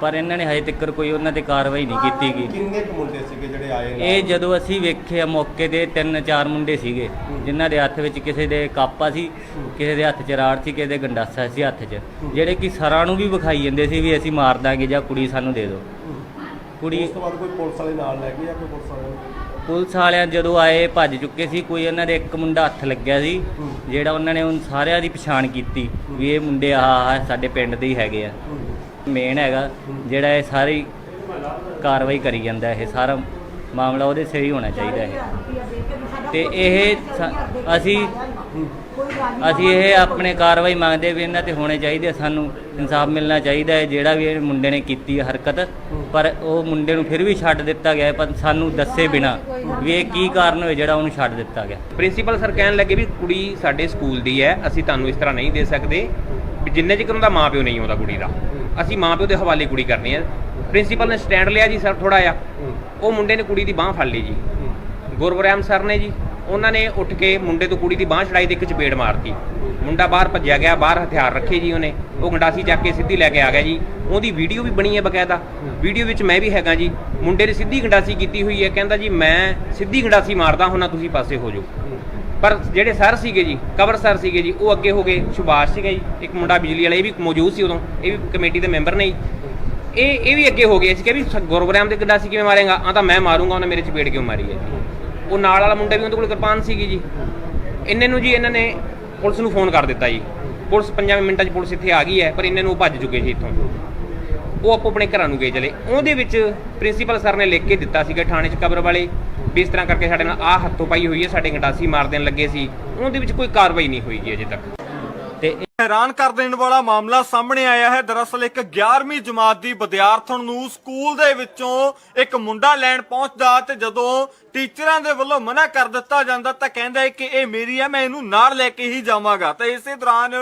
ਪਰ ਇਹਨਾਂ ਨੇ ਹਜੇ ਤੱਕ ਕੋਈ ਉਹਨਾਂ ਤੇ ਕਾਰਵਾਈ ਨਹੀਂ ਕੀਤੀ ਗਈ ਕਿੰਨੇ ਕੁ ਮੁੰਡੇ ਸੀਗੇ ਜਿਹੜੇ ਆਏ ਨਾਲ? ਇਹ ਜਦੋਂ ਅਸੀਂ ਵੇਖਿਆ ਮੌਕੇ ਤੇ ਤਿੰਨ ਚਾਰ ਮੁੰਡੇ ਸੀਗੇ ਜਿਨ੍ਹਾਂ ਦੇ ਹੱਥ ਵਿੱਚ ਕਿਸੇ ਦੇ ਕਾਪਾ ਸੀ ਕਿਸੇ ਦੇ ਹੱਥ 'ਚ ਰਾੜ ਸੀ ਕਿਸੇ ਦੇ ਗੰਡਾਸਾ ਸੀ ਹੱਥ 'ਚ। ਜਿਹੜੇ ਕਿ ਸਰਾਂ ਨੂੰ ਵੀ ਵਿਖਾਈ ਜਾਂਦੇ ਸੀ ਵੀ ਅਸੀਂ ਮਾਰ ਦਾਂਗੇ ਜਾਂ ਕੁੜੀ ਸਾਨੂੰ ਦੇ ਦਿਓ। ਕੁੜੀ ਉਸ ਤੋਂ ਬਾਅਦ ਕੋਈ ਪੁਲਿਸ ਵਾਲੇ ਨਾਲ ਲੈ ਗਏ ਜਾਂ ਕੋਈ ਪੁਲਿਸ ਵਾਲੇ ਪੁਲਿਸ ਵਾਲਿਆਂ ਜਦੋਂ ਆਏ, ਭੱਜ ਚੁੱਕੇ ਸੀ। ਕੋਈ ਉਹਨਾਂ ਦੇ ਇੱਕ ਮੁੰਡਾ ਹੱਥ ਲੱਗਿਆ ਸੀ, ਜਿਹੜਾ ਉਹਨਾਂ ਨੇ ਉਹ ਸਾਰਿਆਂ ਦੀ ਪਛਾਣ ਕੀਤੀ ਵੀ ਇਹ ਮੁੰਡੇ ਆ ਆਹ ਸਾਡੇ ਪਿੰਡ ਦੇ ਹੀ ਹੈਗੇ ਆ। ਮੇਨ ਹੈਗਾ, ਜਿਹੜਾ ਇਹ ਸਾਰੀ ਕਾਰਵਾਈ ਕਰੀ ਜਾਂਦਾ ਇਹ, ਸਾਰਾ ਮਾਮਲਾ ਉਹਦੇ ਸਿਰ ਹੀ ਹੋਣਾ ਚਾਹੀਦਾ ਹੈ ਤੇ ਇਹ ਸ- ਅਸੀਂ ਅਸੀਂ ਇਹ ਆਪਣੇ ਕਾਰਵਾਈ ਮੰਗਦੇ ਵੀ ਇਹਨਾਂ ਤੇ ਹੋਣੇ ਚਾਹੀਦੇ ਸਾਨੂੰ ਇਨਸਾਫ ਮਿਲਣਾ ਚਾਹੀਦਾ ਹੈ ਜਿਹੜਾ ਵੀ ਇਹ ਮੁੰਡੇ ਨੇ ਕੀਤੀ ਹੈ ਹਰਕਤ ਪਰ ਉਹ ਮੁੰਡੇ ਨੂੰ ਫਿਰ ਵੀ ਛੱਡ ਦਿੱਤਾ ਗਿਆ ਹੈ, ਪਰ ਸਾਨੂੰ ਦੱਸੇ ਬਿਨਾ ਵੀ ਇਹ ਕੀ ਕਾਰਨ ਹੋਇਆ ਜਿਹੜਾ ਉਹਨੂੰ ਛੱਡ ਦਿੱਤਾ ਗਿਆ। ਪ੍ਰਿੰਸੀਪਲ ਸਰ ਕਹਿਣ ਲੱਗੇ ਵੀ ਕੁੜੀ ਸਾਡੇ ਸਕੂਲ ਦੀ ਹੈ ਅਸੀਂ ਤੁਹਾਨੂੰ ਇਸ ਤਰ੍ਹਾਂ ਨਹੀਂ ਦੇ ਸਕਦੇ ਵੀ ਜਿੰਨੇ ਚਿਰ ਉਹਦਾ ਮਾਪਿਓ ਨਹੀਂ ਆਉਂਦਾ ਕੁੜੀ ਦਾ ਅਸੀਂ ਮਾਪਿਓ ਦੇ ਹਵਾਲੇ ਕੁੜੀ ਕਰਨੀ ਹੈ। ਪ੍ਰਿੰਸੀਪਲ ਨੇ ਸਟੈਂਡ ਲਿਆ ਜੀ ਸਰ ਥੋੜਾ ਜਿਹਾ ਉਹ ਮੁੰਡੇ ਨੇ ਕੁੜੀ ਦੀ ਬਾਹ ਫੜ ਲਈ ਜੀ। ਗੁਰਵਰਿਆਮ ਸਰ ਨੇ ਜੀ। ਉਹਨਾਂ ਨੇ ਉੱਠ ਕੇ ਮੁੰਡੇ ਤੋਂ ਕੁੜੀ ਦੀ ਬਾਹ ਛੜਾਈ ਤੇ ਇੱਕ ਚਪੇੜ ਮਾਰਤੀ। ਮੁੰਡਾ ਬਾਹਰ ਭੱਜਿਆ ਗਿਆ, ਬਾਹਰ ਹਥਿਆਰ ਰੱਖੇ ਜੀ ਉਹਨੇ। ਉਹ ਗੰਡਾਸੀ ਚੱਕ ਕੇ ਸਿੱਧੀ ਲੈ ਕੇ ਆ ਗਿਆ ਜੀ। ਉਹਦੀ ਵੀਡੀਓ ਵੀ ਬਣੀ ਹੈ ਬਕਾਇਦਾ। ਵੀਡੀਓ ਵਿੱਚ ਮੈਂ ਵੀ ਹੈਗਾ ਜੀ। ਮੁੰਡੇ ਨੇ ਸਿੱਧੀ ਗੰਡਾਸੀ ਕੀਤੀ ਹੋਈ ਹੈ। ਕਹਿੰਦਾ ਜੀ, ਮੈਂ ਸਿੱਧੀ ਗੰਡਾਸੀ ਮਾਰਦਾ ਹੁੰਨਾ, ਤੁਸੀਂ ਪਾਸੇ ਹੋ ਜਾਓ। ਪਰ ਜਿਹੜੇ ਸਰ ਸੀਗੇ ਜੀ, ਕਵਰ ਸਰ ਸੀਗੇ ਜੀ, ਉਹ ਅੱਗੇ ਹੋ ਗਏ ਸੁਭਾਸ਼ ਸੀਗਾ ਜੀ। ਇੱਕ ਮੁੰਡਾ ਬਿਜਲੀ ਵਾਲਾ, ਇਹ ਵੀ ਮੌਜੂਦ ਸੀ ਉਦੋਂ। ਇਹ ਵੀ ਕਮੇਟੀ ਦੇ ਮੈਂਬਰ ਨੇ ਇਹ ਇਹ ਵੀ ਅੱਗੇ ਹੋ ਗਏ। ਸੀ ਕਿ ਵੀ ਸ- ਗੁਰਬਰਾਮ ਦੇ ਗੰਡਾਸੀ ਕਿਵੇਂ ਮਾਰੇਗਾ? ਆ ਤਾਂ ਮੈਂ ਮਾਰੂੰਗਾ, ਉਹਨੇ ਮੇਰੇ ਚਪੇੜ ਕਿਉਂ ਮਾਰੀ ਹੈ ਜੀ? ਉਹ ਨਾਲ ਵਾਲਾ ਮੁੰਡਾ ਵੀ ਉਹਦੇ ਕੋਲ ਕਿਰਪਾਨ ਸੀਗੀ ਜੀ। ਇੰਨੇ ਨੂੰ ਜੀ ਇਹਨਾਂ ਨੇ ਪੁਲਿਸ ਨੂੰ ਫੋਨ ਕਰ ਦਿੱਤਾ ਜੀ। ਪੁਲਿਸ 5 ਮਿੰਟਾਂ 'ਚ ਪੁਲਿਸ ਇੱਥੇ ਆ ਗਈ ਹੈ, ਪਰ ਇਹਨਾਂ ਨੂੰ ਉਹ ਭੱਜ ਚੁੱਕੇ ਸੀ ਇੱਥੋਂ। ਉਹ ਆਪੋ ਆਪਣੇ ਘਰਾਂ ਨੂੰ ਗਏ ਚਲੇ। ਉਹਦੇ ਵਿੱਚ ਪ੍ਰਿੰਸੀਪਲ ਸਰ ਨੇ ਲਿਖ ਕੇ ਦਿੱਤਾ ਸੀਗਾ ਥਾਣੇ 'ਚ ਕਬਰ ਵਾਲੇ ਵੀ ਇਸ ਤਰ੍ਹਾਂ ਕਰਕੇ ਸਾਡੇ ਨਾਲ ਆਹ ਹੱਥੋਂ ਪਾਈ ਹੋਈ ਹੈ, ਸਾਡੇ ਗੰਡਾਸੀ ਮਾਰ ਦੇਣ ਲੱਗੇ ਸੀ। ਉਹਦੇ ਵਿੱਚ ਕੋਈ ਕਾਰਵਾਈ ਨਹੀਂ ਹੋਈ ਜੀ ਅਜੇ ਤੱਕ। ਤੇ ਹੈਰਾਨ ਕਰ ਦੇਣ ਵਾਲਾ ਮਾਮਲਾ ਸਾਹਮਣੇ ਆਇਆ ਹੈ। ਦਰਅਸਲ ਇੱਕ 11ਵੀਂ ਜਮਾਤ ਦੀ ਵਿਦਿਆਰਥਣ ਨੂੰ ਸਕੂਲ ਦੇ ਵਿੱਚੋਂ ਇੱਕ ਮੁੰਡਾ ਲੈਣ ਪਹੁੰਚਦਾ ਤੇ ਜਦੋਂ ਟੀਚਰਾਂ ਦੇ ਵੱਲੋਂ ਮਨਾ ਕਰ ਦਿੱਤਾ ਜਾਂਦਾ ਤਾਂ ਕਹਿੰਦਾ ਹੈ ਕਿ ਇਹ ਮੇਰੀ ਹੈ, ਮੈਂ ਇਹਨੂੰ ਨਾਲ ਲੈ ਕੇ ਹੀ ਜਾਵਾਂਗਾ। ਤੇ ਇਸੇ ਦੌਰਾਨ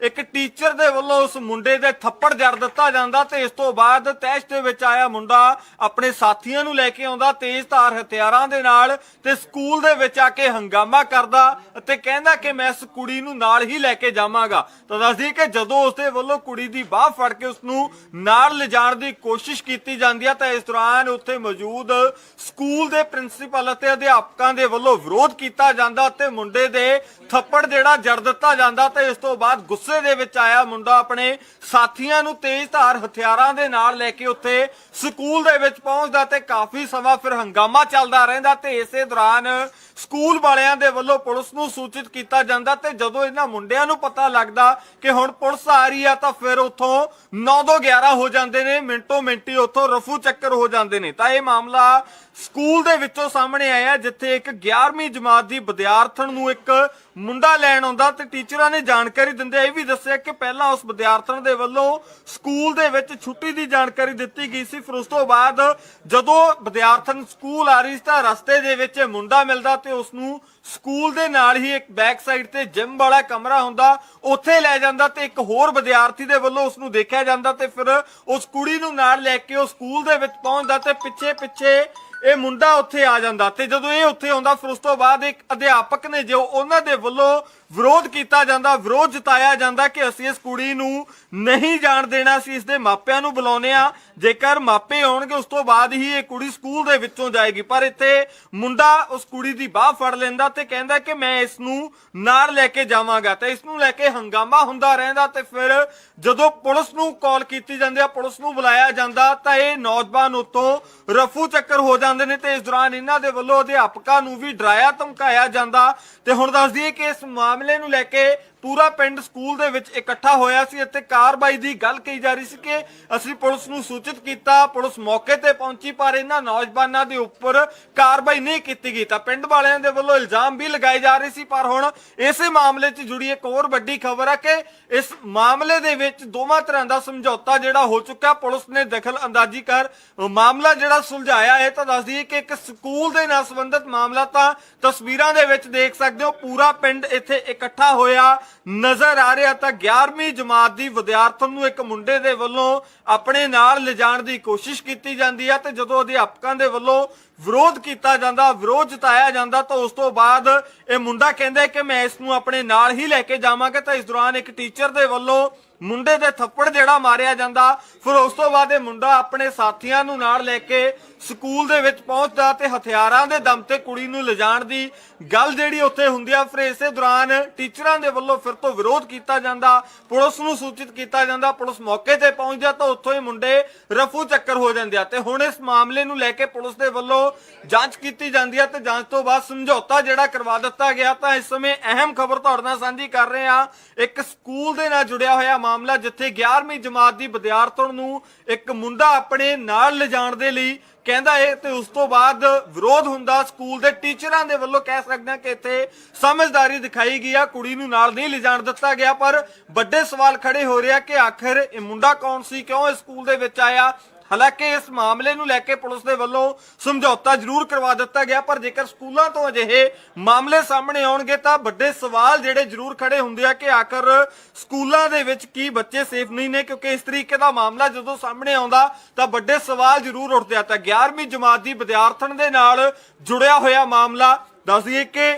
ਇੱਕ ਟੀਚਰ ਦੇ ਵੱਲੋਂ ਉਸ ਮੁੰਡੇ ਦੇ ਥੱਪੜ ਜੜ ਦਿੱਤਾ ਜਾਂਦਾ ਤੇ ਇਸ ਤੋਂ ਬਾਅਦ ਤੈਸ਼ ਦੇ ਵਿੱਚ ਆਇਆ ਮੁੰਡਾ ਆਪਣੇ ਸਾਥੀਆਂ ਨੂੰ ਲੈ ਕੇ ਆਉਂਦਾ ਤੇਜ਼ ਧਾਰ ਹਥਿਆਰਾਂ ਦੇ ਨਾਲ ਤੇ ਸਕੂਲ ਦੇ ਵਿੱਚ ਆ ਕੇ ਹੰਗਾਮਾ ਕਰਦਾ ਅਤੇ ਕਹਿੰਦਾ ਕਿ ਮੈਂ ਇਸ ਕੁੜੀ ਨੂੰ ਨਾਲ ਹੀ ਲੈ ਕੇ ਜਾਵਾਂਗਾ। ਤਾਂ ਦੱਸਦੀ ਕਿ ਜਦੋਂ ਉਸਦੇ ਵੱਲੋਂ ਕੁੜੀ ਦੀ ਬਾਹ ਫੜ ਕੇ ਉਸ ਨੂੰ ਨਾਲ ਲਿਜਾਣ ਦੀ ਕੋਸ਼ਿਸ਼ ਕੀਤੀ ਜਾਂਦੀ ਹੈ ਤਾਂ ਇਸ ਦੌਰਾਨ ਉੱਥੇ ਮੌਜੂਦ ਸਕੂਲ ਦੇ ਪ੍ਰਿੰਸੀਪਲ ਅਤੇ ਅਧਿਆਪਕਾਂ ਦੇ ਵੱਲੋਂ ਵਿਰੋਧ ਕੀਤਾ ਜਾਂਦਾ ਅਤੇ ਮੁੰਡੇ ਦੇ ਥੱਪੜ ਜਿਹੜਾ ਜੜ ਦਿੱਤਾ ਜਾਂਦਾ, ਤੇ ਇਸ ਤੋਂ ਬਾਅਦ ਗੁੱਸੇ ਦੇ ਵਿੱਚ ਆਇਆ ਮੁੰਡਾ ਆਪਣੇ ਸਾਥੀਆਂ ਨੂੰ ਤੇਜ਼ਧਾਰ ਹਥਿਆਰਾਂ ਦੇ ਨਾਲ ਲੈ ਕੇ ਉੱਥੇ ਸਕੂਲ ਦੇ ਵਿੱਚ ਪਹੁੰਚਦਾ ਤੇ ਕਾਫੀ ਸਮਾਂ ਫਿਰ ਹੰਗਾਮਾ ਚੱਲਦਾ ਰਹਿੰਦਾ ਤੇ ਇਸੇ ਦੌਰਾਨ ਸਕੂਲ ਵਾਲਿਆਂ ਦੇ ਵੱਲੋਂ ਪੁਲਿਸ ਨੂੰ ਸੂਚਿਤ ਕੀਤਾ ਜਾਂਦਾ ਤੇ ਜਦੋਂ ਇਹਨਾਂ ਮੁੰਡਿਆਂ ਨੂੰ ਪਤਾ ਲੱਗਦਾ ਕਿ ਹੁਣ ਪੁਲਿਸ ਆ ਰਹੀ ਆ ਤਾਂ ਫਿਰ ਉੱਥੋਂ 9 ਤੋਂ 11 ਹੋ ਜਾਂਦੇ ਨੇ, ਮਿੰਟੋ ਮਿੰਟੀ ਉੱਥੋਂ ਰਫੂ ਚੱਕਰ ਹੋ ਜਾਂਦੇ ਨੇ। ਤਾਂ ਇਹ ਮਾਮਲਾ ਸਕੂਲ ਦੇ ਵਿੱਚੋਂ ਸਾਹਮਣੇ ਆਇਆ ਜਿੱਥੇ ਇੱਕ 11ਵੀਂ ਜਮਾਤ ਦੀ ਵਿਦਿਆਰਥਣ ਨੂੰ ਇੱਕ ਮੁੰਡਾ ਲੈਣ ਆਉਂਦਾ ਤੇ ਟੀਚਰਾਂ ਨੇ ਜਾਣਕਾਰੀ ਦਿੰਦੇ ਇਹ ਵੀ ਦੱਸਿਆ ਕਿ ਪਹਿਲਾਂ ਉਸ ਵਿਦਿਆਰਥਣ ਦੇ ਵੱਲੋਂ ਸਕੂਲ ਦੇ ਵਿੱਚ ਛੁੱਟੀ ਦੀ ਜਾਣਕਾਰੀ ਦਿੱਤੀ ਗਈ ਸੀ, ਫਿਰ ਉਸ ਤੋਂ ਬਾਅਦ ਜਦੋਂ ਵਿਦਿਆਰਥਣ ਸਕੂਲ ਆ ਰਹੀ ਸੀ ਤਾਂ ਰਸਤੇ ਦੇ ਵਿੱਚ ਮੁੰਡਾ ਮਿਲਦਾ ਤੇ ਉਸ ਨੂੰ ਸਕੂਲ ਦੇ ਨਾਲ ਹੀ ਇੱਕ ਬੈਕ ਸਾਈਡ ਤੇ ਜਿਮ ਵਾਲਾ ਕਮਰਾ ਹੁੰਦਾ, ਉੱਥੇ ਲੈ ਜਾਂਦਾ ਤੇ ਇੱਕ ਹੋਰ ਵਿਦਿਆਰਥੀ ਦੇ ਵੱਲੋਂ ਉਸ ਨੂੰ ਦੇਖਿਆ ਜਾਂਦਾ ਤੇ ਫਿਰ ਉਸ ਕੁੜੀ ਨੂੰ ਨਾਲ ਲੈ ਕੇ ਉਹ ਸਕੂਲ ਦੇ ਵਿੱਚ ਪਹੁੰਚਦਾ ਤੇ ਪਿੱਛੇ ਪਿੱਛੇ ਇਹ ਮੁੰਡਾ ਉੱਥੇ ਆ ਜਾਂਦਾ ਤੇ ਜਦੋਂ ਇਹ ਉੱਥੇ ਆਉਂਦਾ, ਫਿਰ ਉਸ ਤੋਂ ਬਾਅਦ ਇੱਕ ਅਧਿਆਪਕ ਨੇ ਜੋ ਉਹਨਾਂ ਦੇ ਵੱਲੋਂ ਵਿਰੋਧ ਕੀਤਾ ਜਾਂਦਾ, ਵਿਰੋਧ ਜਤਾਇਆ ਜਾਂਦਾ ਕਿ ਅਸੀਂ ਇਸ ਕੁੜੀ ਨੂੰ ਨਹੀਂ ਜਾਣ ਦੇਣਾ ਸੀ ਇਸ ਦੇ ਮਾਪਿਆਂ ਨੂੰ ਬੁਲਾਉਨੇ ਆ ਜੇਕਰ ਮਾਪੇ ਆਉਣਗੇ, ਉਸ ਤੋਂ ਬਾਅਦ ਹੀ ਇਹ ਕੁੜੀ ਸਕੂਲ ਦੇ ਵਿੱਚੋਂ ਜਾਏਗੀ। ਪਰ ਇੱਥੇ ਮੁੰਡਾ ਉਸ ਕੁੜੀ ਦੀ ਬਾਹ ਫੜ ਲੈਂਦਾ ਤੇ ਕਹਿੰਦਾ ਕਿ ਮੈਂ ਇਸ ਨੂੰ ਨਾਲ ਲੈ ਕੇ ਜਾਵਾਂਗਾ ਤੇ ਇਸ ਨੂੰ ਲੈ ਕੇ ਹੰਗਾਮਾ ਹੁੰਦਾ ਰਹਿੰਦਾ ਤੇ ਫਿਰ ਜਦੋਂ ਪੁਲਿਸ ਨੂੰ ਕਾਲ ਕੀਤੀ ਜਾਂਦੀ ਆ, ਪੁਲਿਸ ਨੂੰ ਬੁਲਾਇਆ ਜਾਂਦਾ ਤਾਂ ਇਹ ਨੌਜਵਾਨ ਉਤੋਂ ਰਫੂ ਚੱਕਰ ਹੋ ਜਾਂਦਾ ਜਾਂਦੇ ਨੇ ਤੇ ਇਸ ਦੌਰਾਨ ਇਹਨਾਂ ਦੇ ਵੱਲੋਂ ਅਧਿਆਪਕਾਂ ਨੂੰ ਵੀ ਡਰਾਇਆ ਧਮਕਾਇਆ ਜਾਂਦਾ ਤੇ ਹੁਣ ਦੱਸ ਦਈਏ ਕਿ ਇਸ ਮਾਮਲੇ ਨੂੰ ਲੈ ਕੇ ਪੂਰਾ ਪਿੰਡ ਸਕੂਲ ਦੇ ਵਿੱਚ ਇਕੱਠਾ ਹੋਇਆ ਸੀ। ਅਤੇ ਕਾਰਵਾਈ ਦੀ ਗੱਲ ਕਹੀ ਜਾ ਰਹੀ ਸੀ ਕਿ ਅਸੀਂ ਪੁਲਿਸ ਨੂੰ ਸੂਚਿਤ ਕੀਤਾ, ਪੁਲਿਸ ਮੌਕੇ ਤੇ ਪਹੁੰਚੀ, ਪਰ ਇਹਨਾਂ ਨੌਜਵਾਨਾਂ ਦੇ ਉੱਪਰ ਕਾਰਵਾਈ ਨਹੀਂ ਕੀਤੀ ਗਈ। ਤਾਂ ਪਿੰਡ ਵਾਲਿਆਂ ਦੇ ਵੱਲੋਂ ਇਲਜ਼ਾਮ ਵੀ ਲਗਾਏ ਜਾ ਰਹੇ ਸੀ, ਪਰ ਹੁਣ ਇਸੇ ਮਾਮਲੇ 'ਚ ਜੁੜੀ ਇੱਕ ਹੋਰ ਵੱਡੀ ਖਬਰ ਹੈ ਕਿ ਇਸ ਮਾਮਲੇ ਦੇ ਵਿੱਚ ਦੋਵਾਂ ਤਰ੍ਹਾਂ ਦਾ ਸਮਝੌਤਾ ਜਿਹੜਾ ਹੋ ਚੁੱਕਾ ਪੁਲਿਸ ਨੇ ਦਖਲ ਅੰਦਾਜ਼ੀ ਕਰ ਮਾਮਲਾ ਜਿਹੜਾ ਸੁਲਝਾਇਆ ਹੈ ਤਾਂ ਦੱਸ ਦਈਏ ਕਿ ਇੱਕ ਸਕੂਲ ਦੇ ਨਾਲ ਸੰਬੰਧਿਤ ਮਾਮਲਾ ਤਾਂ ਤਸਵੀਰਾਂ ਦੇ ਵਿੱਚ ਦੇਖ ਸਕਦੇ ਹੋ। ਪੂਰਾ ਪਿੰਡ ਇੱਥੇ ਇਕੱਠਾ ਹੋਇਆ। ਨਜ਼ਰ ਆ ਰਿਹਾ ਤਾਂ 11ਵੀਂ ਜਮਾਤ ਦੀ ਵਿਦਿਆਰਥਣ ਨੂੰ ਇੱਕ ਮੁੰਡੇ ਦੇ ਵੱਲੋਂ ਆਪਣੇ ਨਾਲ ਲਿਜਾਣ ਦੀ ਕੋਸ਼ਿਸ਼ ਕੀਤੀ ਜਾਂਦੀ ਹੈ ਤੇ ਜਦੋਂ ਅਧਿਆਪਕਾਂ ਦੇ ਵੱਲੋਂ ਵਿਰੋਧ ਕੀਤਾ ਜਾਂਦਾ, ਵਿਰੋਧ ਜਤਾਇਆ ਜਾਂਦਾ, ਤਾਂ ਉਸ ਤੋਂ ਬਾਅਦ ਇਹ ਮੁੰਡਾ ਕਹਿੰਦਾ ਕਿ ਮੈਂ ਇਸ ਨੂੰ ਆਪਣੇ ਨਾਲ ਹੀ ਲੈ ਕੇ ਜਾਵਾਂਗਾ, ਤਾਂ ਇਸ ਦੌਰਾਨ ਇੱਕ ਟੀਚਰ ਦੇ ਵੱਲੋਂ ਮੁੰਡੇ ਦੇ ਥੱਪੜ ਜਿਹੜਾ ਮਾਰਿਆ ਜਾਂਦਾ। ਫਿਰ ਉਸ ਤੋਂ ਬਾਅਦ ਇਹ ਮੁੰਡਾ ਆਪਣੇ ਸਾਥੀਆਂ ਨੂੰ ਨਾਲ ਲੈ ਕੇ ਸਕੂਲ ਦੇ ਵਿੱਚ ਪਹੁੰਚਦਾ ਤੇ ਹਥਿਆਰਾਂ ਦੇ ਦਮ ਤੇ ਕੁੜੀ ਨੂੰ ਲਿਜਾਣ ਦੀ ਗੱਲ ਜਿਹੜੀ ਉੱਥੇ ਹੁੰਦੀ ਆ। ਫਿਰ ਇਸੇ ਦੌਰਾਨ ਟੀਚਰਾਂ ਦੇ ਵੱਲੋਂ ਫਿਰ ਤੋਂ ਵਿਰੋਧ ਕੀਤਾ ਜਾਂਦਾ, ਪੁਲਿਸ ਨੂੰ ਸੂਚਿਤ ਕੀਤਾ ਜਾਂਦਾ, ਪੁਲਿਸ ਮੌਕੇ ਤੇ ਪਹੁੰਚਦਾ ਤਾਂ ਉੱਥੋਂ ਹੀ ਮੁੰਡੇ ਰਫੂ ਚੱਕਰ ਹੋ ਜਾਂਦੇ ਆ। ਤੇ ਹੁਣ ਇਸ ਮਾਮਲੇ ਨੂੰ ਲੈ ਕੇ ਪੁਲਿਸ ਦੇ ਵੱਲੋਂ ਜਾਂਚ ਕੀਤੀ ਜਾਂਦੀ ਆ ਤੇ ਜਾਂਚ ਤੋਂ ਬਾਅਦ ਸਮਝੌਤਾ ਜਿਹੜਾ ਕਰਵਾ ਦਿੱਤਾ ਗਿਆ ਤਾਂ ਇਸ ਸਮੇਂ ਅਹਿਮ ਖਬਰ ਤੁਹਾਡੇ ਨਾਲ ਸਾਂਝੀ ਕਰ ਰਹੇ ਹਾਂ। ਇੱਕ ਸਕੂਲ ਦੇ ਨਾਲ ਜੁੜਿਆ ਹੋਇਆ ਮਾਮਲਾ ਜਿੱਥੇ 11ਵੀਂ ਜਮਾਤ ਦੀ ਵਿਦਿਆਰਥਣ ਨੂੰ ਇੱਕ ਮੁੰਡਾ ਆਪਣੇ ਨਾਲ ਲਿਜਾਣ ਦੇ ਲਈ ਕਹਿੰਦਾ ਹੈ ਤੇ ਉਸ ਤੋਂ ਬਾਅਦ ਵਿਰੋਧ ਹੁੰਦਾ। ਸਕੂਲ ਦੇ ਟੀਚਰਾਂ ਦੇ ਵੱਲੋਂ ਕਹਿ ਸਕਦੇ ਹਾਂ ਕਿ ਇੱਥੇ ਸਮਝਦਾਰੀ ਦਿਖਾਈ ਗਈ ਆ। ਕੁੜੀ ਨੂੰ ਨਾਲ ਨਹੀਂ ਲਿਜਾਣ ਦਿੱਤਾ ਗਿਆ, ਪਰ ਵੱਡੇ ਸਵਾਲ ਖੜੇ ਹੋ ਰਿਹਾ ਕਿ ਆਖਿਰ ਇਹ ਮੁੰਡਾ ਕੌਣ ਸੀ, ਕਿਉਂ ਇਸ ਸਕੂਲ ਦੇ ਵਿੱਚ ਆਇਆ? ਹਾਲਾਂਕਿ ਇਸ ਮਾਮਲੇ ਨੂੰ ਲੈ ਕੇ ਪੁਲਿਸ ਦੇ ਵੱਲੋਂ ਸਮਝੌਤਾ ਜ਼ਰੂਰ ਕਰਵਾ ਦਿੱਤਾ ਗਿਆ, ਪਰ ਜੇਕਰ ਸਕੂਲਾਂ ਤੋਂ ਅਜਿਹੇ ਮਾਮਲੇ ਸਾਹਮਣੇ ਆਉਣਗੇ ਤਾਂ ਵੱਡੇ ਸਵਾਲ ਜਿਹੜੇ ਜ਼ਰੂਰ ਖੜੇ ਹੁੰਦੇ ਆ ਕਿ ਆਖਰ ਸਕੂਲਾਂ ਦੇ ਵਿੱਚ ਕੀ ਬੱਚੇ ਸੇਫ ਨਹੀਂ ਨੇ, ਕਿਉਂਕਿ ਇਸ ਤਰੀਕੇ ਦਾ ਮਾਮਲਾ ਜਦੋਂ ਸਾਹਮਣੇ ਆਉਂਦਾ ਤਾਂ ਵੱਡੇ ਸਵਾਲ ਜ਼ਰੂਰ ਉੱਠਦੇ ਆ। ਤਾਂ 11ਵੀਂ ਜਮਾਤ ਦੀ ਵਿਦਿਆਰਥਣ ਦੇ ਨਾਲ ਜੁੜਿਆ ਹੋਇਆ ਮਾਮਲਾ, ਦੱਸ ਦਈਏ ਕਿ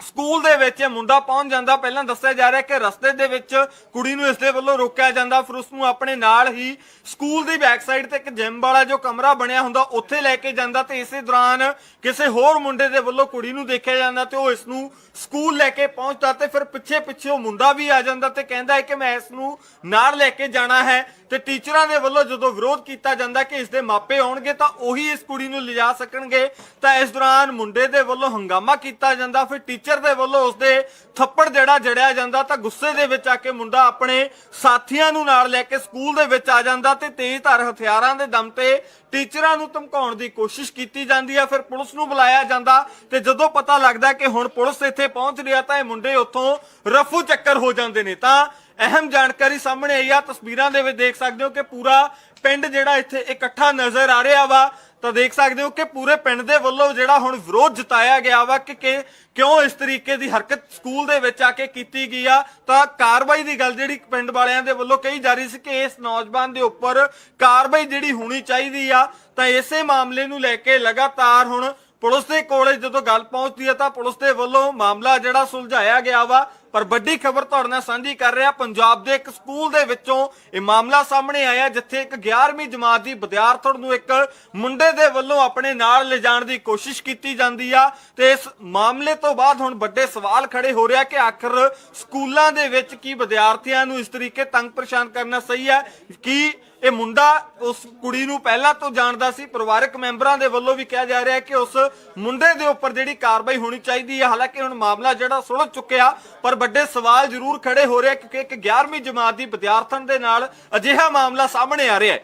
ਸਕੂਲ ਦੇ ਵਿੱਚ ਇਹ ਮੁੰਡਾ ਪਹੁੰਚ ਜਾਂਦਾ। ਪਹਿਲਾਂ ਦੱਸਿਆ ਜਾ ਰਿਹਾ ਕਿ ਰਸਤੇ ਦੇ ਵਿੱਚ ਕੁੜੀ ਨੂੰ ਇਸ ਦੇ ਵੱਲੋਂ ਰੋਕਿਆ ਜਾਂਦਾ। ਫਿਰ ਉਸ ਨੂੰ ਆਪਣੇ ਨਾਲ ਹੀ ਸਕੂਲ ਦੀ ਬੈਕ ਸਾਈਡ ਤੇ ਇੱਕ ਜਿਮ ਵਾਲਾ ਜੋ ਕਮਰਾ ਬਣਿਆ ਹੁੰਦਾ, ਉੱਥੇ ਲੈ ਕੇ ਜਾਂਦਾ ਤੇ ਇਸੇ ਦੌਰਾਨ ਕਿਸੇ ਹੋਰ ਮੁੰਡੇ ਦੇ ਵੱਲੋਂ ਕੁੜੀ ਨੂੰ ਦੇਖਿਆ ਜਾਂਦਾ ਤੇ ਉਹ ਇਸ ਨੂੰ ਸਕੂਲ ਲੈ ਕੇ ਪਹੁੰਚਦਾ ਤੇ ਫਿਰ ਪਿੱਛੇ ਪਿੱਛੇ ਉਹ ਮੁੰਡਾ ਵੀ ਆ ਜਾਂਦਾ ਤੇ ਕਹਿੰਦਾ ਹੈ ਕਿ ਮੈਂ ਇਸ ਨੂੰ ਨਾਲ ਲੈ ਕੇ ਜਾਣਾ ਹੈ। ਤੇ ਟੀਚਰਾਂ ਦੇ ਵੱਲੋਂ ਜਦੋਂ ਵਿਰੋਧ ਕੀਤਾ ਜਾਂਦਾ ਕਿ ਇਸ ਦੇ ਮਾਪੇ ਆਉਣਗੇ ਤਾਂ ਉਹੀ ਇਸ ਕੁੜੀ ਨੂੰ ਲਿਜਾ ਸਕਣਗੇ, ਤਾਂ ਇਸ ਦੌਰਾਨ ਮੁੰਡੇ ਦੇ ਵੱਲੋਂ ਹੰਗਾਮਾ ਕੀਤਾ ਜਾਂਦਾ, ਫਿਰ ਟੀਚਰ ਦੇ ਵੱਲੋਂ ਉਸ ਦੇ ਥੱਪੜ ਜਿਹੜਾ ਜੜਿਆ ਜਾਂਦਾ ਤਾਂ ਗੁੱਸੇ ਦੇ ਵਿੱਚ ਆ ਕੇ ਮੁੰਡਾ ਆਪਣੇ ਸਾਥੀਆਂ ਨੂੰ ਨਾਲ ਲੈ ਕੇ ਸਕੂਲ ਦੇ ਵਿੱਚ ਆ ਜਾਂਦਾ ਤੇ ਧਾਰ ਹਥਿਆਰਾਂ ਦੇ ਦਮ ਤੇ ਟੀਚਰਾਂ ਨੂੰ ਧਮਕਾਉਣ ਦੀ ਕੋਸ਼ਿਸ਼ ਕੀਤੀ ਜਾਂਦੀ ਹੈ ਫਿਰ ਪੁਲਿਸ ਨੂੰ ਬੁਲਾਇਆ ਜਾਂਦਾ ਤੇ ਜਦੋਂ ਪਤਾ ਲੱਗਦਾ ਕਿ ਹੁਣ ਪੁਲਿਸ ਇੱਥੇ ਪਹੁੰਚ ਰਹੀ ਹੈ ਤਾਂ ਇਹ ਮੁੰਡੇ ਉੱਥੋਂ ਰਫੂ ਚੱਕਰ ਹੋ ਜਾਂਦੇ ਨੇ। ਤਾਂ ਅਹਿਮ ਜਾਣਕਾਰੀ ਸਾਹਮਣੇ ਆਈ ਆ। ਤਸਵੀਰਾਂ ਦੇ ਵਿੱਚ ਦੇਖ ਸਕਦੇ ਹੋ ਕਿ ਪੂਰਾ ਪਿੰਡ ਜਿਹੜਾ ਇੱਥੇ ਇਕੱਠਾ ਨਜ਼ਰ ਆ ਰਿਹਾ ਵਾ। ਤਾਂ ਦੇਖ ਸਕਦੇ ਹੋ ਕਿ ਪੂਰੇ ਪਿੰਡ ਦੇ ਵੱਲੋਂ ਜਿਹੜਾ ਹੁਣ ਵਿਰੋਧ ਜਤਾਇਆ ਗਿਆ ਵਾ ਕਿ ਕਿਉਂ ਇਸ ਤਰੀਕੇ ਦੀ ਹਰਕਤ ਸਕੂਲ ਦੇ ਵਿੱਚ ਆ ਕੇ ਕੀਤੀ ਗਈ ਆ। ਤਾਂ ਕਾਰਵਾਈ ਦੀ ਗੱਲ ਜਿਹੜੀ ਪਿੰਡ ਵਾਲਿਆਂ ਦੇ ਵੱਲੋਂ ਕਹੀ ਜਾ ਰਹੀ ਸੀ ਕਿ ਇਸ ਨੌਜਵਾਨ ਦੇ ਉੱਪਰ ਕਾਰਵਾਈ ਜਿਹੜੀ ਹੋਣੀ ਚਾਹੀਦੀ ਆ। ਤਾਂ ਇਸੇ ਮਾਮਲੇ ਨੂੰ ਲੈ ਕੇ ਲਗਾਤਾਰ ਹੁਣ ਪੁਲਿਸ ਦੇ ਕੋਲੇ ਜਦੋਂ ਗੱਲ ਪਹੁੰਚਦੀ ਹੈ ਤਾਂ ਪੁਲਿਸ ਦੇ ਵੱਲੋਂ ਮਾਮਲਾ ਜਿਹੜਾ ਸੁਲਝਾਇਆ ਗਿਆ ਵਾ। ਪਰ ਵੱਡੀ ਖਬਰ ਤੁਹਾਡੇ ਨਾਲ ਸਾਂਝੀ ਕਰ ਰਿਹਾ, ਪੰਜਾਬ ਦੇ ਇੱਕ ਸਕੂਲ ਦੇ ਵਿੱਚੋਂ ਇਹ ਮਾਮਲਾ ਸਾਹਮਣੇ ਆਇਆ, ਜਿੱਥੇ ਇੱਕ 11ਵੀਂ ਜਮਾਤ ਦੀ ਵਿਦਿਆਰਥਣ ਨੂੰ ਇੱਕ ਮੁੰਡੇ ਦੇ ਵੱਲੋਂ ਆਪਣੇ ਨਾਲ ਲਿਜਾਣ ਦੀ ਕੋਸ਼ਿਸ਼ ਕੀਤੀ ਜਾਂਦੀ ਆ। ਤੇ ਇਸ ਮਾਮਲੇ ਤੋਂ ਬਾਅਦ ਹੁਣ ਵੱਡੇ ਸਵਾਲ ਖੜੇ ਹੋ ਰਿਹਾ ਕਿ ਆਖਰ ਸਕੂਲਾਂ ਦੇ ਵਿੱਚ ਕੀ ਵਿਦਿਆਰਥੀਆਂ ਨੂੰ ਇਸ ਤਰੀਕੇ ਤੰਗ ਪਰੇਸ਼ਾਨ ਕਰਨਾ ਸਹੀ ਹੈ, ਕਿ ਇਹ ਮੁੰਡਾ ਉਸ ਕੁੜੀ ਨੂੰ ਪਹਿਲਾਂ ਤੋਂ ਜਾਣਦਾ ਸੀ, ਪਰਿਵਾਰਕ ਮੈਂਬਰਾਂ ਦੇ ਵੱਲੋਂ ਵੀ ਕਿਹਾ ਜਾ ਰਿਹਾ ਹੈ ਕਿ ਉਸ ਮੁੰਡੇ ਦੇ ਉੱਪਰ ਜਿਹੜੀ ਕਾਰਵਾਈ ਹੋਣੀ ਚਾਹੀਦੀ ਹੈ। ਹਾਲਾਂਕਿ ਹੁਣ ਮਾਮਲਾ ਜਿਹੜਾ ਸੁਲਝ ਚੁੱਕਿਆ, ਪਰ ਵੱਡੇ ਸਵਾਲ ਜ਼ਰੂਰ ਖੜੇ ਹੋ ਰਹੇ ਕਿਉਂਕਿ ਇੱਕ 11ਵੀਂ ਜਮਾਤ ਦੀ ਵਿਦਿਆਰਥਣ ਦੇ ਨਾਲ ਅਜਿਹਾ ਮਾਮਲਾ ਸਾਹਮਣੇ ਆ ਰਿਹਾ ਹੈ।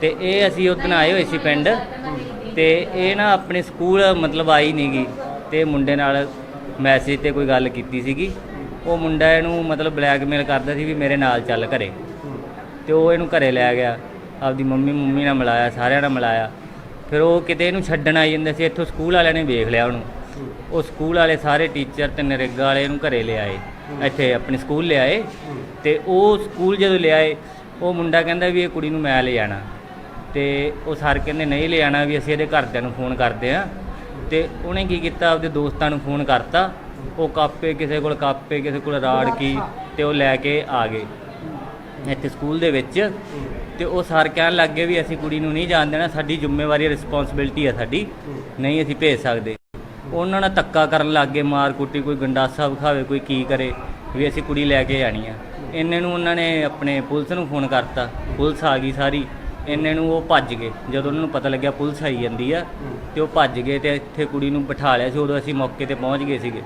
ਤੇ ਇਹ ਅਸੀਂ ਉਦੋਂ ਆਏ ਹੋਏ ਸੀ ਪਿੰਡ ਤੇ ਇਹ ਨਾ ਆਪਣੇ ਸਕੂਲ ਮਤਲਬ ਆਈ ਨਹੀਂਗੀ ਤੇ ਮੁੰਡੇ ਨਾਲ ਮੈਸੇਜ ਤੇ ਕੋਈ ਗੱਲ ਕੀਤੀ ਸੀਗੀ। ਉਹ ਮੁੰਡਾ ਇਹਨੂੰ ਮਤਲਬ ਬਲੈਕਮੇਲ ਕਰਦਾ ਸੀ ਵੀ ਮੇਰੇ ਨਾਲ ਚੱਲ ਘਰੇ। ਤੇ ਉਹ ਇਹਨੂੰ ਘਰੇ ਲੈ ਗਿਆ। ਆਪਦੀ ਮੰਮੀ ਮੰਮੀ ਨਾਲ ਮਿਲਾਇਆ, ਸਾਰਿਆਂ ਨਾਲ ਮਿਲਾਇਆ। ਫਿਰ ਉਹ ਕਿਤੇ ਇਹਨੂੰ ਛੱਡਣ ਆਈ ਜਾਂਦੇ ਸੀ। ਇੱਥੋਂ ਸਕੂਲ ਵਾਲਿਆਂ ਨੇ ਵੇਖ ਲਿਆ ਉਹਨੂੰ। ਉਹ ਸਕੂਲ ਵਾਲੇ ਸਾਰੇ ਟੀਚਰ ਤੇ ਨਰੇਗਾ ਵਾਲੇ ਇਹਨੂੰ ਘਰੇ ਲਿਆਏ ਇੱਥੇ ਆਪਣੇ ਸਕੂਲ ਲਿਆਏ ਤੇ ਉਹ ਸਕੂਲ ਜਦੋਂ ਲਿਆਏ ਉਹ ਮੁੰਡਾ ਕਹਿੰਦਾ ਵੀ ਇਹ ਕੁੜੀ ਨੂੰ ਮੈਂ ਲੈ ਜਾਣਾ ਤੇ ਉਹ ਸਰ ਕਹਿੰਦੇ, ਨਹੀਂ ਲੈ ਜਾਣਾ ਵੀ ਅਸੀਂ ਇਹਦੇ ਘਰਦਿਆਂ ਨੂੰ ਫੋਨ ਕਰਦੇ ਆ। ਤੇ ਉਹਨੇ ਕੀ ਕੀਤਾ? ਆਪਦੇ ਦੋਸਤਾਂ ਨੂੰ ਫੋਨ ਕਰਤਾ। ਉਹ ਕਾਪੇ, ਕਿਸੇ ਕੋਲ ਕਾਪੇ, ਕਿਸੇ ਕੋਲ ਰਾੜ ਕੀ ਤੇ ਉਹ ਲੈ ਕੇ ਆ ਗਏ। ਇੱਥੇ ਸਕੂਲ ਦੇ ਵਿੱਚ ਤੇ ਉਹ ਸਰ ਕਹਿਣ ਲੱਗ ਗਏ ਵੀ ਅਸੀਂ ਕੁੜੀ ਨੂੰ ਨਹੀਂ ਜਾਣ ਦੇਣਾ, ਸਾਡੀ ਜ਼ਿੰਮੇਵਾਰੀ ਰਿਸਪੌਂਸਿਬਿਲਟੀ ਹੈ ਸਾਡੀ। ਨਹੀਂ ਅਸੀਂ ਭੇਜ ਸਕਦੇ। ਉਹਨਾਂ ਨਾਲ ਧੱਕਾ ਕਰਨ ਲੱਗ ਗਏ, ਮਾਰ ਕੁੱਟੀ, ਕੋਈ ਗੰਡਾਸਾ ਵਿਖਾਵੇ, ਕੋਈ ਕੀ ਕਰੇ ਵੀ ਅਸੀਂ ਕੁੜੀ ਲੈ ਕੇ ਜਾਣੀ ਆ। ਇੰਨੇ ਨੂੰ ਉਹਨਾਂ ਨੇ ਆਪਣੇ ਪੁਲਿਸ ਨੂੰ ਫੋਨ ਕਰਤਾ। ਪੁਲਿਸ ਆ ਗਈ ਸਾਰੀ। ਇੰਨੇ ਨੂੰ ਉਹ ਭੱਜ ਗਏ। ਜਦੋਂ ਉਹਨਾਂ ਨੂੰ ਪਤਾ ਲੱਗਿਆ ਪੁਲਿਸ ਆਈ ਜਾਂਦੀ ਆ ਤੇ ਉਹ ਭੱਜ ਗਏ ਤੇ ਇੱਥੇ ਕੁੜੀ ਨੂੰ ਬਿਠਾ ਲਿਆ ਸੀ ਉਦੋਂ ਅਸੀਂ ਮੌਕੇ ਤੇ ਪਹੁੰਚ ਗਏ ਸੀਗੇ।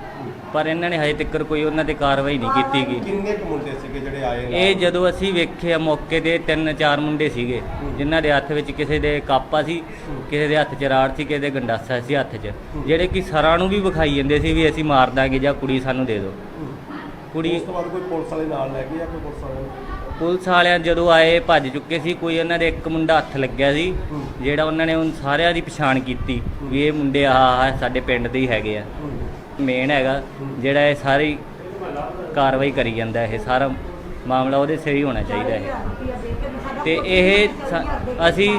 ਪਰ ਇਹਨਾਂ ਨੇ ਹਜੇ ਤੱਕ ਕੋਈ ਉਹਨਾਂ ਤੇ ਕਾਰਵਾਈ ਨਹੀਂ ਕੀਤੀ ਗਈ। ਕਿੰਨੇ ਕੁ ਮੁੰਡੇ ਸੀਗੇ ਜਿਹੜੇ ਆਏ ਨਾਲ? ਇਹ ਜਦੋਂ ਅਸੀਂ ਵੇਖਿਆ ਮੌਕੇ ਤੇ ਤਿੰਨ ਚਾਰ ਮੁੰਡੇ ਸੀਗੇ ਜਿਨ੍ਹਾਂ ਦੇ ਹੱਥ ਵਿੱਚ ਕਿਸੇ ਦੇ ਕਾਪਾ ਸੀ ਕਿਸੇ ਦੇ ਹੱਥ 'ਚ ਰਾੜ ਸੀ ਕਿਸੇ ਦੇ ਗੰਡਾਸਾ ਸੀ ਹੱਥ 'ਚ। ਜਿਹੜੇ ਕਿ ਸਰਾਂ ਨੂੰ ਵੀ ਵਿਖਾਈ ਜਾਂਦੇ ਸੀ ਵੀ ਅਸੀਂ ਮਾਰ ਦਾਂਗੇ ਜਾਂ ਕੁੜੀ ਸਾਨੂੰ ਦੇ ਦਿਓ। ਕੁੜੀ ਉਸ ਤੋਂ ਬਾਅਦ ਕੋਈ ਪੁਲਿਸ ਵਾਲੇ ਨਾਲ ਲੈ ਗਏ ਜਾਂ ਕੋਈ ਪੁਲਿਸ ਵਾਲੇ? ਪੁਲਿਸ ਵਾਲਿਆਂ ਜਦੋਂ ਆਏ ਭੱਜ ਚੁੱਕੇ ਸੀ ਕੋਈ ਉਹਨਾਂ ਦੇ ਇੱਕ ਮੁੰਡਾ ਹੱਥ ਲੱਗਿਆ ਸੀ ਜਿਹੜਾ ਉਹਨਾਂ ਨੇ ਉਹਨਾਂ ਸਾਰਿਆਂ ਦੀ ਪਛਾਣ ਕੀਤੀ ਵੀ ਇਹ ਮੁੰਡੇ ਆ ਆ ਸਾਡੇ ਪਿੰਡ ਦੇ ਹੀ ਹੈਗੇ ਆ। ਮੇਨ ਹੈਗਾ ਜਿਹੜਾ ਇਹ ਸਾਰੀ ਕਾਰਵਾਈ ਕਰੀ ਜਾਂਦਾ ਇਹ ਸਾਰਾ ਮਾਮਲਾ ਉਹਦੇ ਸਿਰ ਹੀ ਹੋਣਾ ਚਾਹੀਦਾ ਹੈ। ਤੇ ਇਹ ਸ- ਅਸੀਂ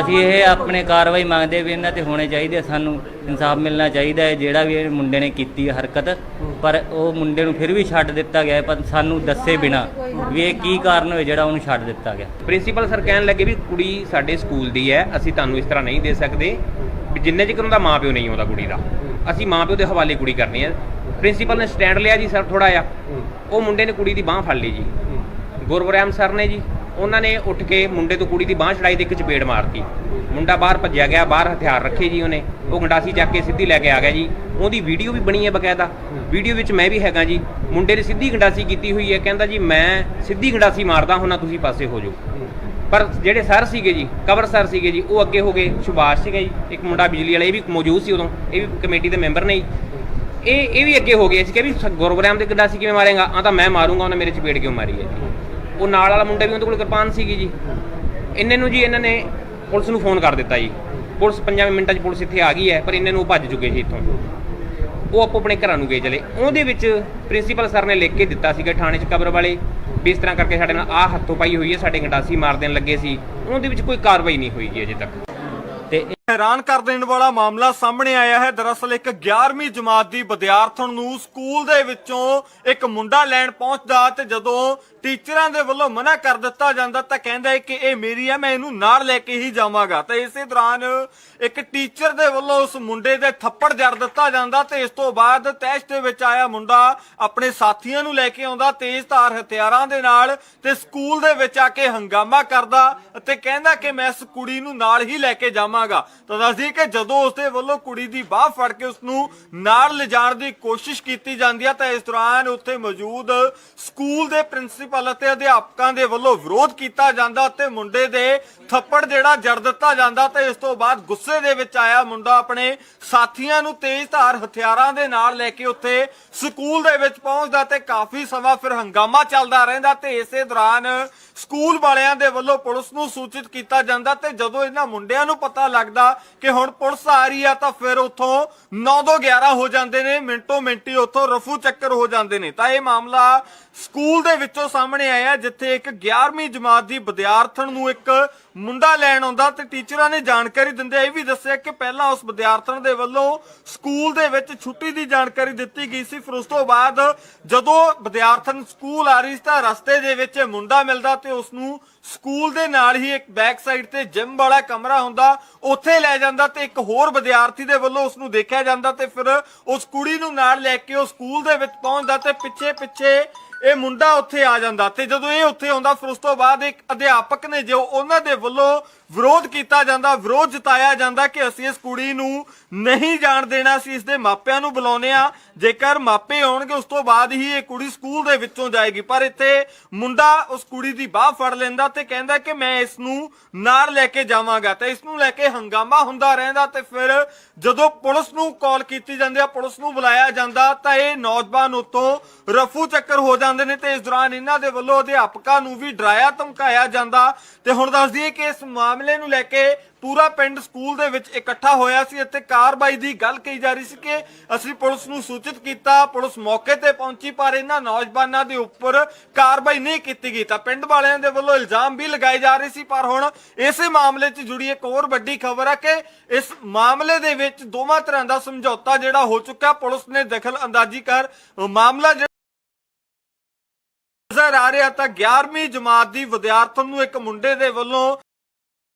ਅਸੀਂ ਇਹ ਆਪਣੇ ਕਾਰਵਾਈ ਮੰਗਦੇ ਵੀ ਇਹਨਾਂ ਤੇ ਹੋਣੇ ਚਾਹੀਦੇ ਆ, ਸਾਨੂੰ ਇਨਸਾਫ ਮਿਲਣਾ ਚਾਹੀਦਾ ਹੈ ਜਿਹੜਾ ਵੀ ਇਹ ਮੁੰਡੇ ਨੇ ਕੀਤੀ ਹੈ ਹਰਕਤ ਪਰ ਉਹ ਮੁੰਡੇ ਨੂੰ ਫਿਰ ਵੀ ਛੱਡ ਦਿੱਤਾ ਗਿਆ ਹੈ, ਪਰ ਸਾਨੂੰ ਦੱਸੇ ਬਿਨਾ ਵੀ ਇਹ ਕੀ ਕਾਰਨ ਹੋਏ ਜਿਹੜਾ ਉਹਨੂੰ ਛੱਡ ਦਿੱਤਾ ਗਿਆ। ਪ੍ਰਿੰਸੀਪਲ ਸਰ ਕਹਿਣ ਲੱਗੇ ਵੀ ਕੁੜੀ ਸਾਡੇ ਸਕੂਲ ਦੀ ਹੈ ਅਸੀਂ ਤੁਹਾਨੂੰ ਇਸ ਤਰ੍ਹਾਂ ਨਹੀਂ ਦੇ ਸਕਦੇ ਵੀ ਜਿੰਨੇ ਚਿਰ ਉਹਦਾ ਮਾਪਿਓ ਨਹੀਂ ਆਉਂਦਾ ਕੁੜੀ ਦਾ। ਅਸੀਂ ਮਾਪਿਓ ਦੇ ਹਵਾਲੇ ਕੁੜੀ ਕਰਨੀ ਹੈ। ਪ੍ਰਿੰਸੀਪਲ ਨੇ ਸਟੈਂਡ ਲਿਆ ਜੀ ਸਰ ਥੋੜਾ ਜਿਹਾ। ਉਹ ਮੁੰਡੇ ਨੇ ਕੁੜੀ ਦੀ ਬਾਹ ਫੜ ਲਈ ਜੀ। ਗੁਰਬਰਾਮ ਸਰ ਨੇ ਜੀ ਉਹਨਾਂ ਨੇ ਉੱਠ ਕੇ ਮੁੰਡੇ ਤੋਂ ਕੁੜੀ ਦੀ ਬਾਹ ਛੜਾਈ ਤੇ ਇੱਕ ਚਪੇੜ ਮਾਰਤੀ। ਮੁੰਡਾ ਬਾਹਰ ਭੱਜਿਆ ਗਿਆ ਬਾਹਰ ਹਥਿਆਰ ਰੱਖੇ ਜੀ ਉਹਨੇ। ਉਹ ਗੰਡਾਸੀ ਚੱਕ ਕੇ ਸਿੱਧੀ ਲੈ ਕੇ ਆ ਗਿਆ ਜੀ। ਉਹਦੀ ਵੀਡੀਓ ਵੀ ਬਣੀ ਹੈ ਬਕਾਇਦਾ। ਵੀਡੀਓ ਵਿੱਚ ਮੈਂ ਵੀ ਹੈਗਾ ਜੀ। ਮੁੰਡੇ ਨੇ ਸਿੱਧੀ ਗੰਡਾਸੀ ਕੀਤੀ ਹੋਈ ਹੈ। ਕਹਿੰਦਾ ਜੀ, ਮੈਂ ਸਿੱਧੀ ਗੰਡਾਸੀ ਮਾਰਦਾ ਹੁੰਨਾ, ਤੁਸੀਂ ਪਾਸੇ ਹੋ ਜਾਓ। ਪਰ ਜਿਹੜੇ ਸਰ ਸੀਗੇ ਜੀ, ਕਵਰ ਸਰ ਸੀਗੇ ਜੀ, ਉਹ ਅੱਗੇ ਹੋ ਗਏ ਸੁਭਾਸ਼ ਸੀਗਾ ਜੀ। ਇੱਕ ਮੁੰਡਾ ਬਿਜਲੀ ਵਾਲਾ, ਇਹ ਵੀ ਮੌਜੂਦ ਸੀ ਉਦੋਂ। ਇਹ ਵੀ ਕਮੇਟੀ ਦੇ ਮੈਂਬਰ ਨੇ ਜੀ। ਇਹ ਇਹ ਵੀ ਅੱਗੇ ਹੋ ਗਏ। ਸੀ ਕਿ ਵੀ ਸ- ਗੁਰਬਰਾਮ ਦੇ ਗੰਡਾਸੀ ਕਿਵੇਂ ਮਾਰੇਗਾ? ਆ ਤਾਂ ਮੈਂ ਮਾਰੂੰਗਾ, ਉਹਨੇ ਮੇਰੇ ਚਪੇੜ ਕਿਉਂ ਮਾਰੀ ਹੈ ਉਹ ਨਾਲ ਵਾਲਾ ਮੁੰਡਾ ਵੀ ਉਹਦੇ ਕੋਲ ਕਿਰਪਾਨ ਸੀਗੀ ਜੀ। ਇੰਨੇ ਨੂੰ ਜੀ ਇਹਨਾਂ ਨੇ ਪੁਲਿਸ ਨੂੰ ਫੋਨ ਕਰ ਦਿੱਤਾ ਜੀ। ਪੁਲਿਸ 5 ਮਿੰਟਾਂ 'ਚ ਪੁਲਿਸ ਇੱਥੇ ਆ ਗਈ ਹੈ, ਪਰ ਇੰਨੇ ਨੂੰ ਉਹ ਭੱਜ ਚੁੱਕੇ ਸੀ ਇੱਥੋਂ। ਉਹ ਆਪੋ ਆਪਣੇ ਘਰਾਂ ਨੂੰ ਗਏ ਚਲੇ। ਉਹਦੇ ਵਿੱਚ ਪ੍ਰਿੰਸੀਪਲ ਸਰ ਨੇ ਲਿਖ ਕੇ ਦਿੱਤਾ ਸੀਗਾ ਥਾਣੇ 'ਚ ਕਬਰ ਵਾਲੇ ਵੀ ਇਸ ਤਰ੍ਹਾਂ ਕਰਕੇ ਸਾਡੇ ਨਾਲ ਆਹ ਹੱਥੋਂ ਪਾਈ ਹੋਈ ਹੈ, ਸਾਡੇ ਗੰਡਾਸੀ ਮਾਰ ਦੇਣ ਲੱਗੇ ਸੀ। ਉਹਦੇ ਵਿੱਚ ਕੋਈ ਕਾਰਵਾਈ ਨਹੀਂ ਹੋਈ ਜੀ ਅਜੇ ਤੱਕ। ਤੇ ਹੈਰਾਨ ਕਰ ਦੇਣ ਵਾਲਾ ਮਾਮਲਾ ਸਾਹਮਣੇ ਆਇਆ ਹੈ। ਦਰਅਸਲ ਇੱਕ 11ਵੀਂ ਜਮਾਤ ਦੀ ਵਿਦਿਆਰਥਣ ਨੂੰ ਸਕੂਲ ਦੇ ਵਿੱਚੋਂ ਇੱਕ ਮੁੰਡਾ ਲੈਣ ਪਹੁੰਚਦਾ ਤੇ ਜਦੋਂ ਟੀਚਰਾਂ ਦੇ ਵੱਲੋਂ ਮਨਾ ਕਰ ਦਿੱਤਾ ਜਾਂਦਾ ਤਾਂ ਕਹਿੰਦਾ ਹੈ ਕਿ ਇਹ ਮੇਰੀ ਹੈ, ਮੈਂ ਇਹਨੂੰ ਨਾਲ ਲੈ ਕੇ ਹੀ ਜਾਵਾਂਗਾ। ਤਾਂ ਇਸੇ ਦੌਰਾਨ ਇੱਕ ਟੀਚਰ ਦੇ ਵੱਲੋਂ ਉਸ ਮੁੰਡੇ ਦੇ ਥੱਪੜ ਜੜ ਦਿੱਤਾ ਜਾਂਦਾ ਤੇ ਇਸ ਤੋਂ ਬਾਅਦ ਤੈਸ਼ ਦੇ ਵਿੱਚ ਆਇਆ ਮੁੰਡਾ ਆਪਣੇ ਸਾਥੀਆਂ ਨੂੰ ਲੈ ਕੇ ਆਉਂਦਾ ਤੇਜ਼ ਧਾਰ ਹਥਿਆਰਾਂ ਦੇ ਨਾਲ ਤੇ ਸਕੂਲ ਦੇ ਵਿੱਚ ਆ ਕੇ ਹੰਗਾਮਾ ਕਰਦਾ ਅਤੇ ਕਹਿੰਦਾ ਕਿ ਮੈਂ ਇਸ ਕੁੜੀ ਨੂੰ ਨਾਲ ਹੀ ਲੈ ਕੇ ਜਾਵਾਂਗਾ। ਤਾਂ ਦੱਸਦੀ ਕਿ ਜਦੋਂ ਉਸਦੇ ਵੱਲੋਂ ਕੁੜੀ ਦੀ ਬਾਹ ਫੜ ਕੇ ਉਸ ਨੂੰ ਨਾਲ ਲਿਜਾਣ ਦੀ ਕੋਸ਼ਿਸ਼ ਕੀਤੀ ਜਾਂਦੀ ਹੈ ਤਾਂ ਇਸ ਦੌਰਾਨ ਉੱਥੇ ਮੌਜੂਦ ਸਕੂਲ ਦੇ ਪ੍ਰਿੰਸੀਪਲ ਅਤੇ ਅਧਿਆਪਕਾਂ ਦੇ ਵੱਲੋਂ ਵਿਰੋਧ ਕੀਤਾ ਜਾਂਦਾ ਤੇ ਮੁੰਡੇ ਦੇ ਥੱਪੜ ਜਿਹੜਾ ਜੜ ਦਿੱਤਾ ਜਾਂਦਾ, ਤੇ ਇਸ ਤੋਂ ਬਾਅਦ ਗੁੱਸੇ ਦੇ ਵਿੱਚ ਆਇਆ ਮੁੰਡਾ ਆਪਣੇ ਸਾਥੀਆਂ ਨੂੰ ਤੇਜ਼ ਧਾਰ ਹਥਿਆਰਾਂ ਦੇ ਨਾਲ ਲੈ ਕੇ ਉੱਥੇ ਸਕੂਲ ਦੇ ਵਿੱਚ ਪਹੁੰਚਦਾ ਤੇ ਕਾਫੀ ਸਮਾਂ ਫਿਰ ਹੰਗਾਮਾ ਚੱਲਦਾ ਰਹਿੰਦਾ ਤੇ ਇਸੇ ਦੌਰਾਨ ਸਕੂਲ ਵਾਲਿਆਂ ਦੇ ਵੱਲੋਂ ਪੁਲਿਸ ਨੂੰ ਸੂਚਿਤ ਕੀਤਾ ਜਾਂਦਾ ਤੇ ਜਦੋਂ ਇਹਨਾਂ ਮੁੰਡਿਆਂ ਨੂੰ ਪਤਾ ਲੱਗਦਾ ਕਿ ਹੁਣ ਪੁਲਿਸ ਆ ਰਹੀ ਆ ਤਾਂ ਫਿਰ ਉੱਥੋਂ 9 ਤੋਂ 11 ਹੋ ਜਾਂਦੇ ਨੇ, ਮਿੰਟੋ ਮਿੰਟੀ ਉੱਥੋਂ ਰਫੂ ਚੱਕਰ ਹੋ ਜਾਂਦੇ ਨੇ। ਤਾਂ ਇਹ ਮਾਮਲਾ ਸਕੂਲ ਦੇ ਵਿੱਚੋਂ ਸਾਹਮਣੇ ਆਇਆ, ਜਿੱਥੇ ਇੱਕ 11ਵੀਂ ਜਮਾਤ ਦੀ ਵਿਦਿਆਰਥਣ ਨੂੰ ਇੱਕ ਮੁੰਡਾ ਲੈਣ ਆਉਂਦਾ ਤੇ ਟੀਚਰਾਂ ਨੇ ਜਾਣਕਾਰੀ ਦਿੰਦੇ ਇਹ ਵੀ ਦੱਸਿਆ ਕਿ ਪਹਿਲਾਂ ਉਸ ਵਿਦਿਆਰਥਣ ਦੇ ਵੱਲੋਂ ਸਕੂਲ ਦੇ ਵਿੱਚ ਛੁੱਟੀ ਦੀ ਜਾਣਕਾਰੀ ਦਿੱਤੀ ਗਈ ਸੀ, ਫਿਰ ਉਸ ਤੋਂ ਬਾਅਦ ਜਦੋਂ ਵਿਦਿਆਰਥਣ ਸਕੂਲ ਆ ਰਹੀ ਸੀ ਤਾਂ ਰਸਤੇ ਦੇ ਵਿੱਚ ਮੁੰਡਾ ਮਿਲਦਾ ਤੇ ਉਸ ਨੂੰ ਸਕੂਲ ਦੇ ਨਾਲ ਹੀ ਇੱਕ ਬੈਕ ਸਾਈਡ ਤੇ ਜਿਮ ਵਾਲਾ ਕਮਰਾ ਹੁੰਦਾ, ਉੱਥੇ ਲੈ ਜਾਂਦਾ ਤੇ ਇੱਕ ਹੋਰ ਵਿਦਿਆਰਥੀ ਦੇ ਵੱਲੋਂ ਉਸ ਨੂੰ ਦੇਖਿਆ ਜਾਂਦਾ ਤੇ ਫਿਰ ਉਸ ਕੁੜੀ ਨੂੰ ਨਾਲ ਲੈ ਕੇ ਉਹ ਸਕੂਲ ਦੇ ਵਿੱਚ ਪਹੁੰਚਦਾ ਤੇ ਪਿੱਛੇ ਪਿੱਛੇ ਇਹ ਮੁੰਡਾ ਉੱਥੇ ਆ ਜਾਂਦਾ ਤੇ ਜਦੋਂ ਇਹ ਉੱਥੇ ਆਉਂਦਾ ਫਿਰ ਉਸ ਤੋਂ ਬਾਅਦ ਇੱਕ ਅਧਿਆਪਕ ਨੇ ਜੋ ਉਹਨਾਂ ਦੇ ਵੱਲੋਂ ਵਿਰੋਧ ਕੀਤਾ ਜਾਂਦਾ, ਵਿਰੋਧ ਜਤਾਇਆ ਜਾਂਦਾ ਕਿ ਅਸੀਂ ਇਸ ਕੁੜੀ ਨੂੰ ਨਹੀਂ ਜਾਣ ਦੇਣਾ ਸੀ ਇਸ ਦੇ ਮਾਪਿਆਂ ਨੂੰ ਬੁਲਾਉਨੇ ਆ ਜੇਕਰ ਮਾਪੇ ਆਉਣਗੇ ਉਸ ਤੋਂ ਬਾਅਦ ਹੀ ਇਹ ਕੁੜੀ ਸਕੂਲ ਦੇ ਵਿੱਚੋਂ ਜਾਏਗੀ। ਪਰ ਇੱਥੇ ਮੁੰਡਾ ਉਸ ਕੁੜੀ ਦੀ ਬਾਹ ਫੜ ਲੈਂਦਾ ਤੇ ਕਹਿੰਦਾ ਕਿ ਮੈਂ ਇਸ ਨੂੰ ਨਾਲ ਲੈ ਕੇ ਜਾਵਾਂਗਾ ਤੇ ਇਸ ਨੂੰ ਲੈ ਕੇ ਹੰਗਾਮਾ ਹੁੰਦਾ ਰਹਿੰਦਾ ਤੇ ਫਿਰ ਜਦੋਂ ਪੁਲਿਸ ਨੂੰ ਕਾਲ ਕੀਤੀ ਜਾਂਦੀ ਆ, ਪੁਲਿਸ ਨੂੰ ਬੁਲਾਇਆ ਜਾਂਦਾ ਤਾਂ ਇਹ ਨੌਜਵਾਨ ਉਤੋਂ ਰਫੂ ਚੱਕਰ ਹੋ ਜਾਂਦੇ ਨੇ ਤੇ ਇਸ ਦੌਰਾਨ ਇਹਨਾਂ ਦੇ ਵੱਲੋਂ ਅਧਿਆਪਕਾਂ ਨੂੰ ਵੀ ਡਰਾਇਆ ਧਮਕਾਇਆ ਜਾਂਦਾ। ਤੇ ਹੁਣ ਦੱਸ ਦਈਏ ਕਿ ਇਸ ਮਾਮਲੇ ਨੂੰ ਲੈ ਕੇ ਪੂਰਾ ਪਿੰਡ ਸਕੂਲ ਦੇ ਵਿੱਚ ਇਕੱਠਾ ਹੋਇਆ ਸੀ। ਅਤੇ ਕਾਰਵਾਈ ਦੀ ਗੱਲ ਕਹੀ ਜਾ ਰਹੀ ਸੀ ਕਿ ਅਸੀਂ ਪੁਲਿਸ ਨੂੰ ਸੂਚਿਤ ਕੀਤਾ, ਪੁਲਿਸ ਮੌਕੇ ਤੇ ਪਹੁੰਚੀ, ਪਰ ਇਹਨਾਂ ਨੌਜਵਾਨਾਂ ਦੇ ਉੱਪਰ ਕਾਰਵਾਈ ਨਹੀਂ ਕੀਤੀ ਗਈ ਤਾਂ ਪਿੰਡ ਵਾਲਿਆਂ ਦੇ ਵੱਲੋਂ ਇਲਜ਼ਾਮ ਵੀ ਲਗਾਏ ਜਾ ਰਹੇ ਸੀ। ਪਰ ਹੁਣ ਇਸੇ ਮਾਮਲੇ 'ਚ ਜੁੜੀ ਇੱਕ ਹੋਰ ਵੱਡੀ ਖਬਰ ਹੈ ਕਿ ਇਸ ਮਾਮਲੇ ਦੇ ਵਿੱਚ ਦੋਵਾਂ ਤਰ੍ਹਾਂ ਦਾ ਸਮਝੌਤਾ ਜਿਹੜਾ ਹੋ ਚੁੱਕਾ। ਪੁਲਿਸ ਨੇ ਦਖਲ ਅੰਦਾਜ਼ੀ ਕਰ ਮਾਮਲਾ ਨਜ਼ਰ ਆ ਰਿਹਾ ਤਾਂ 11ਵੀਂ ਜਮਾਤ ਦੀ ਵਿਦਿਆਰਥਣ ਨੂੰ ਇੱਕ ਮੁੰਡੇ ਦੇ ਵੱਲੋਂ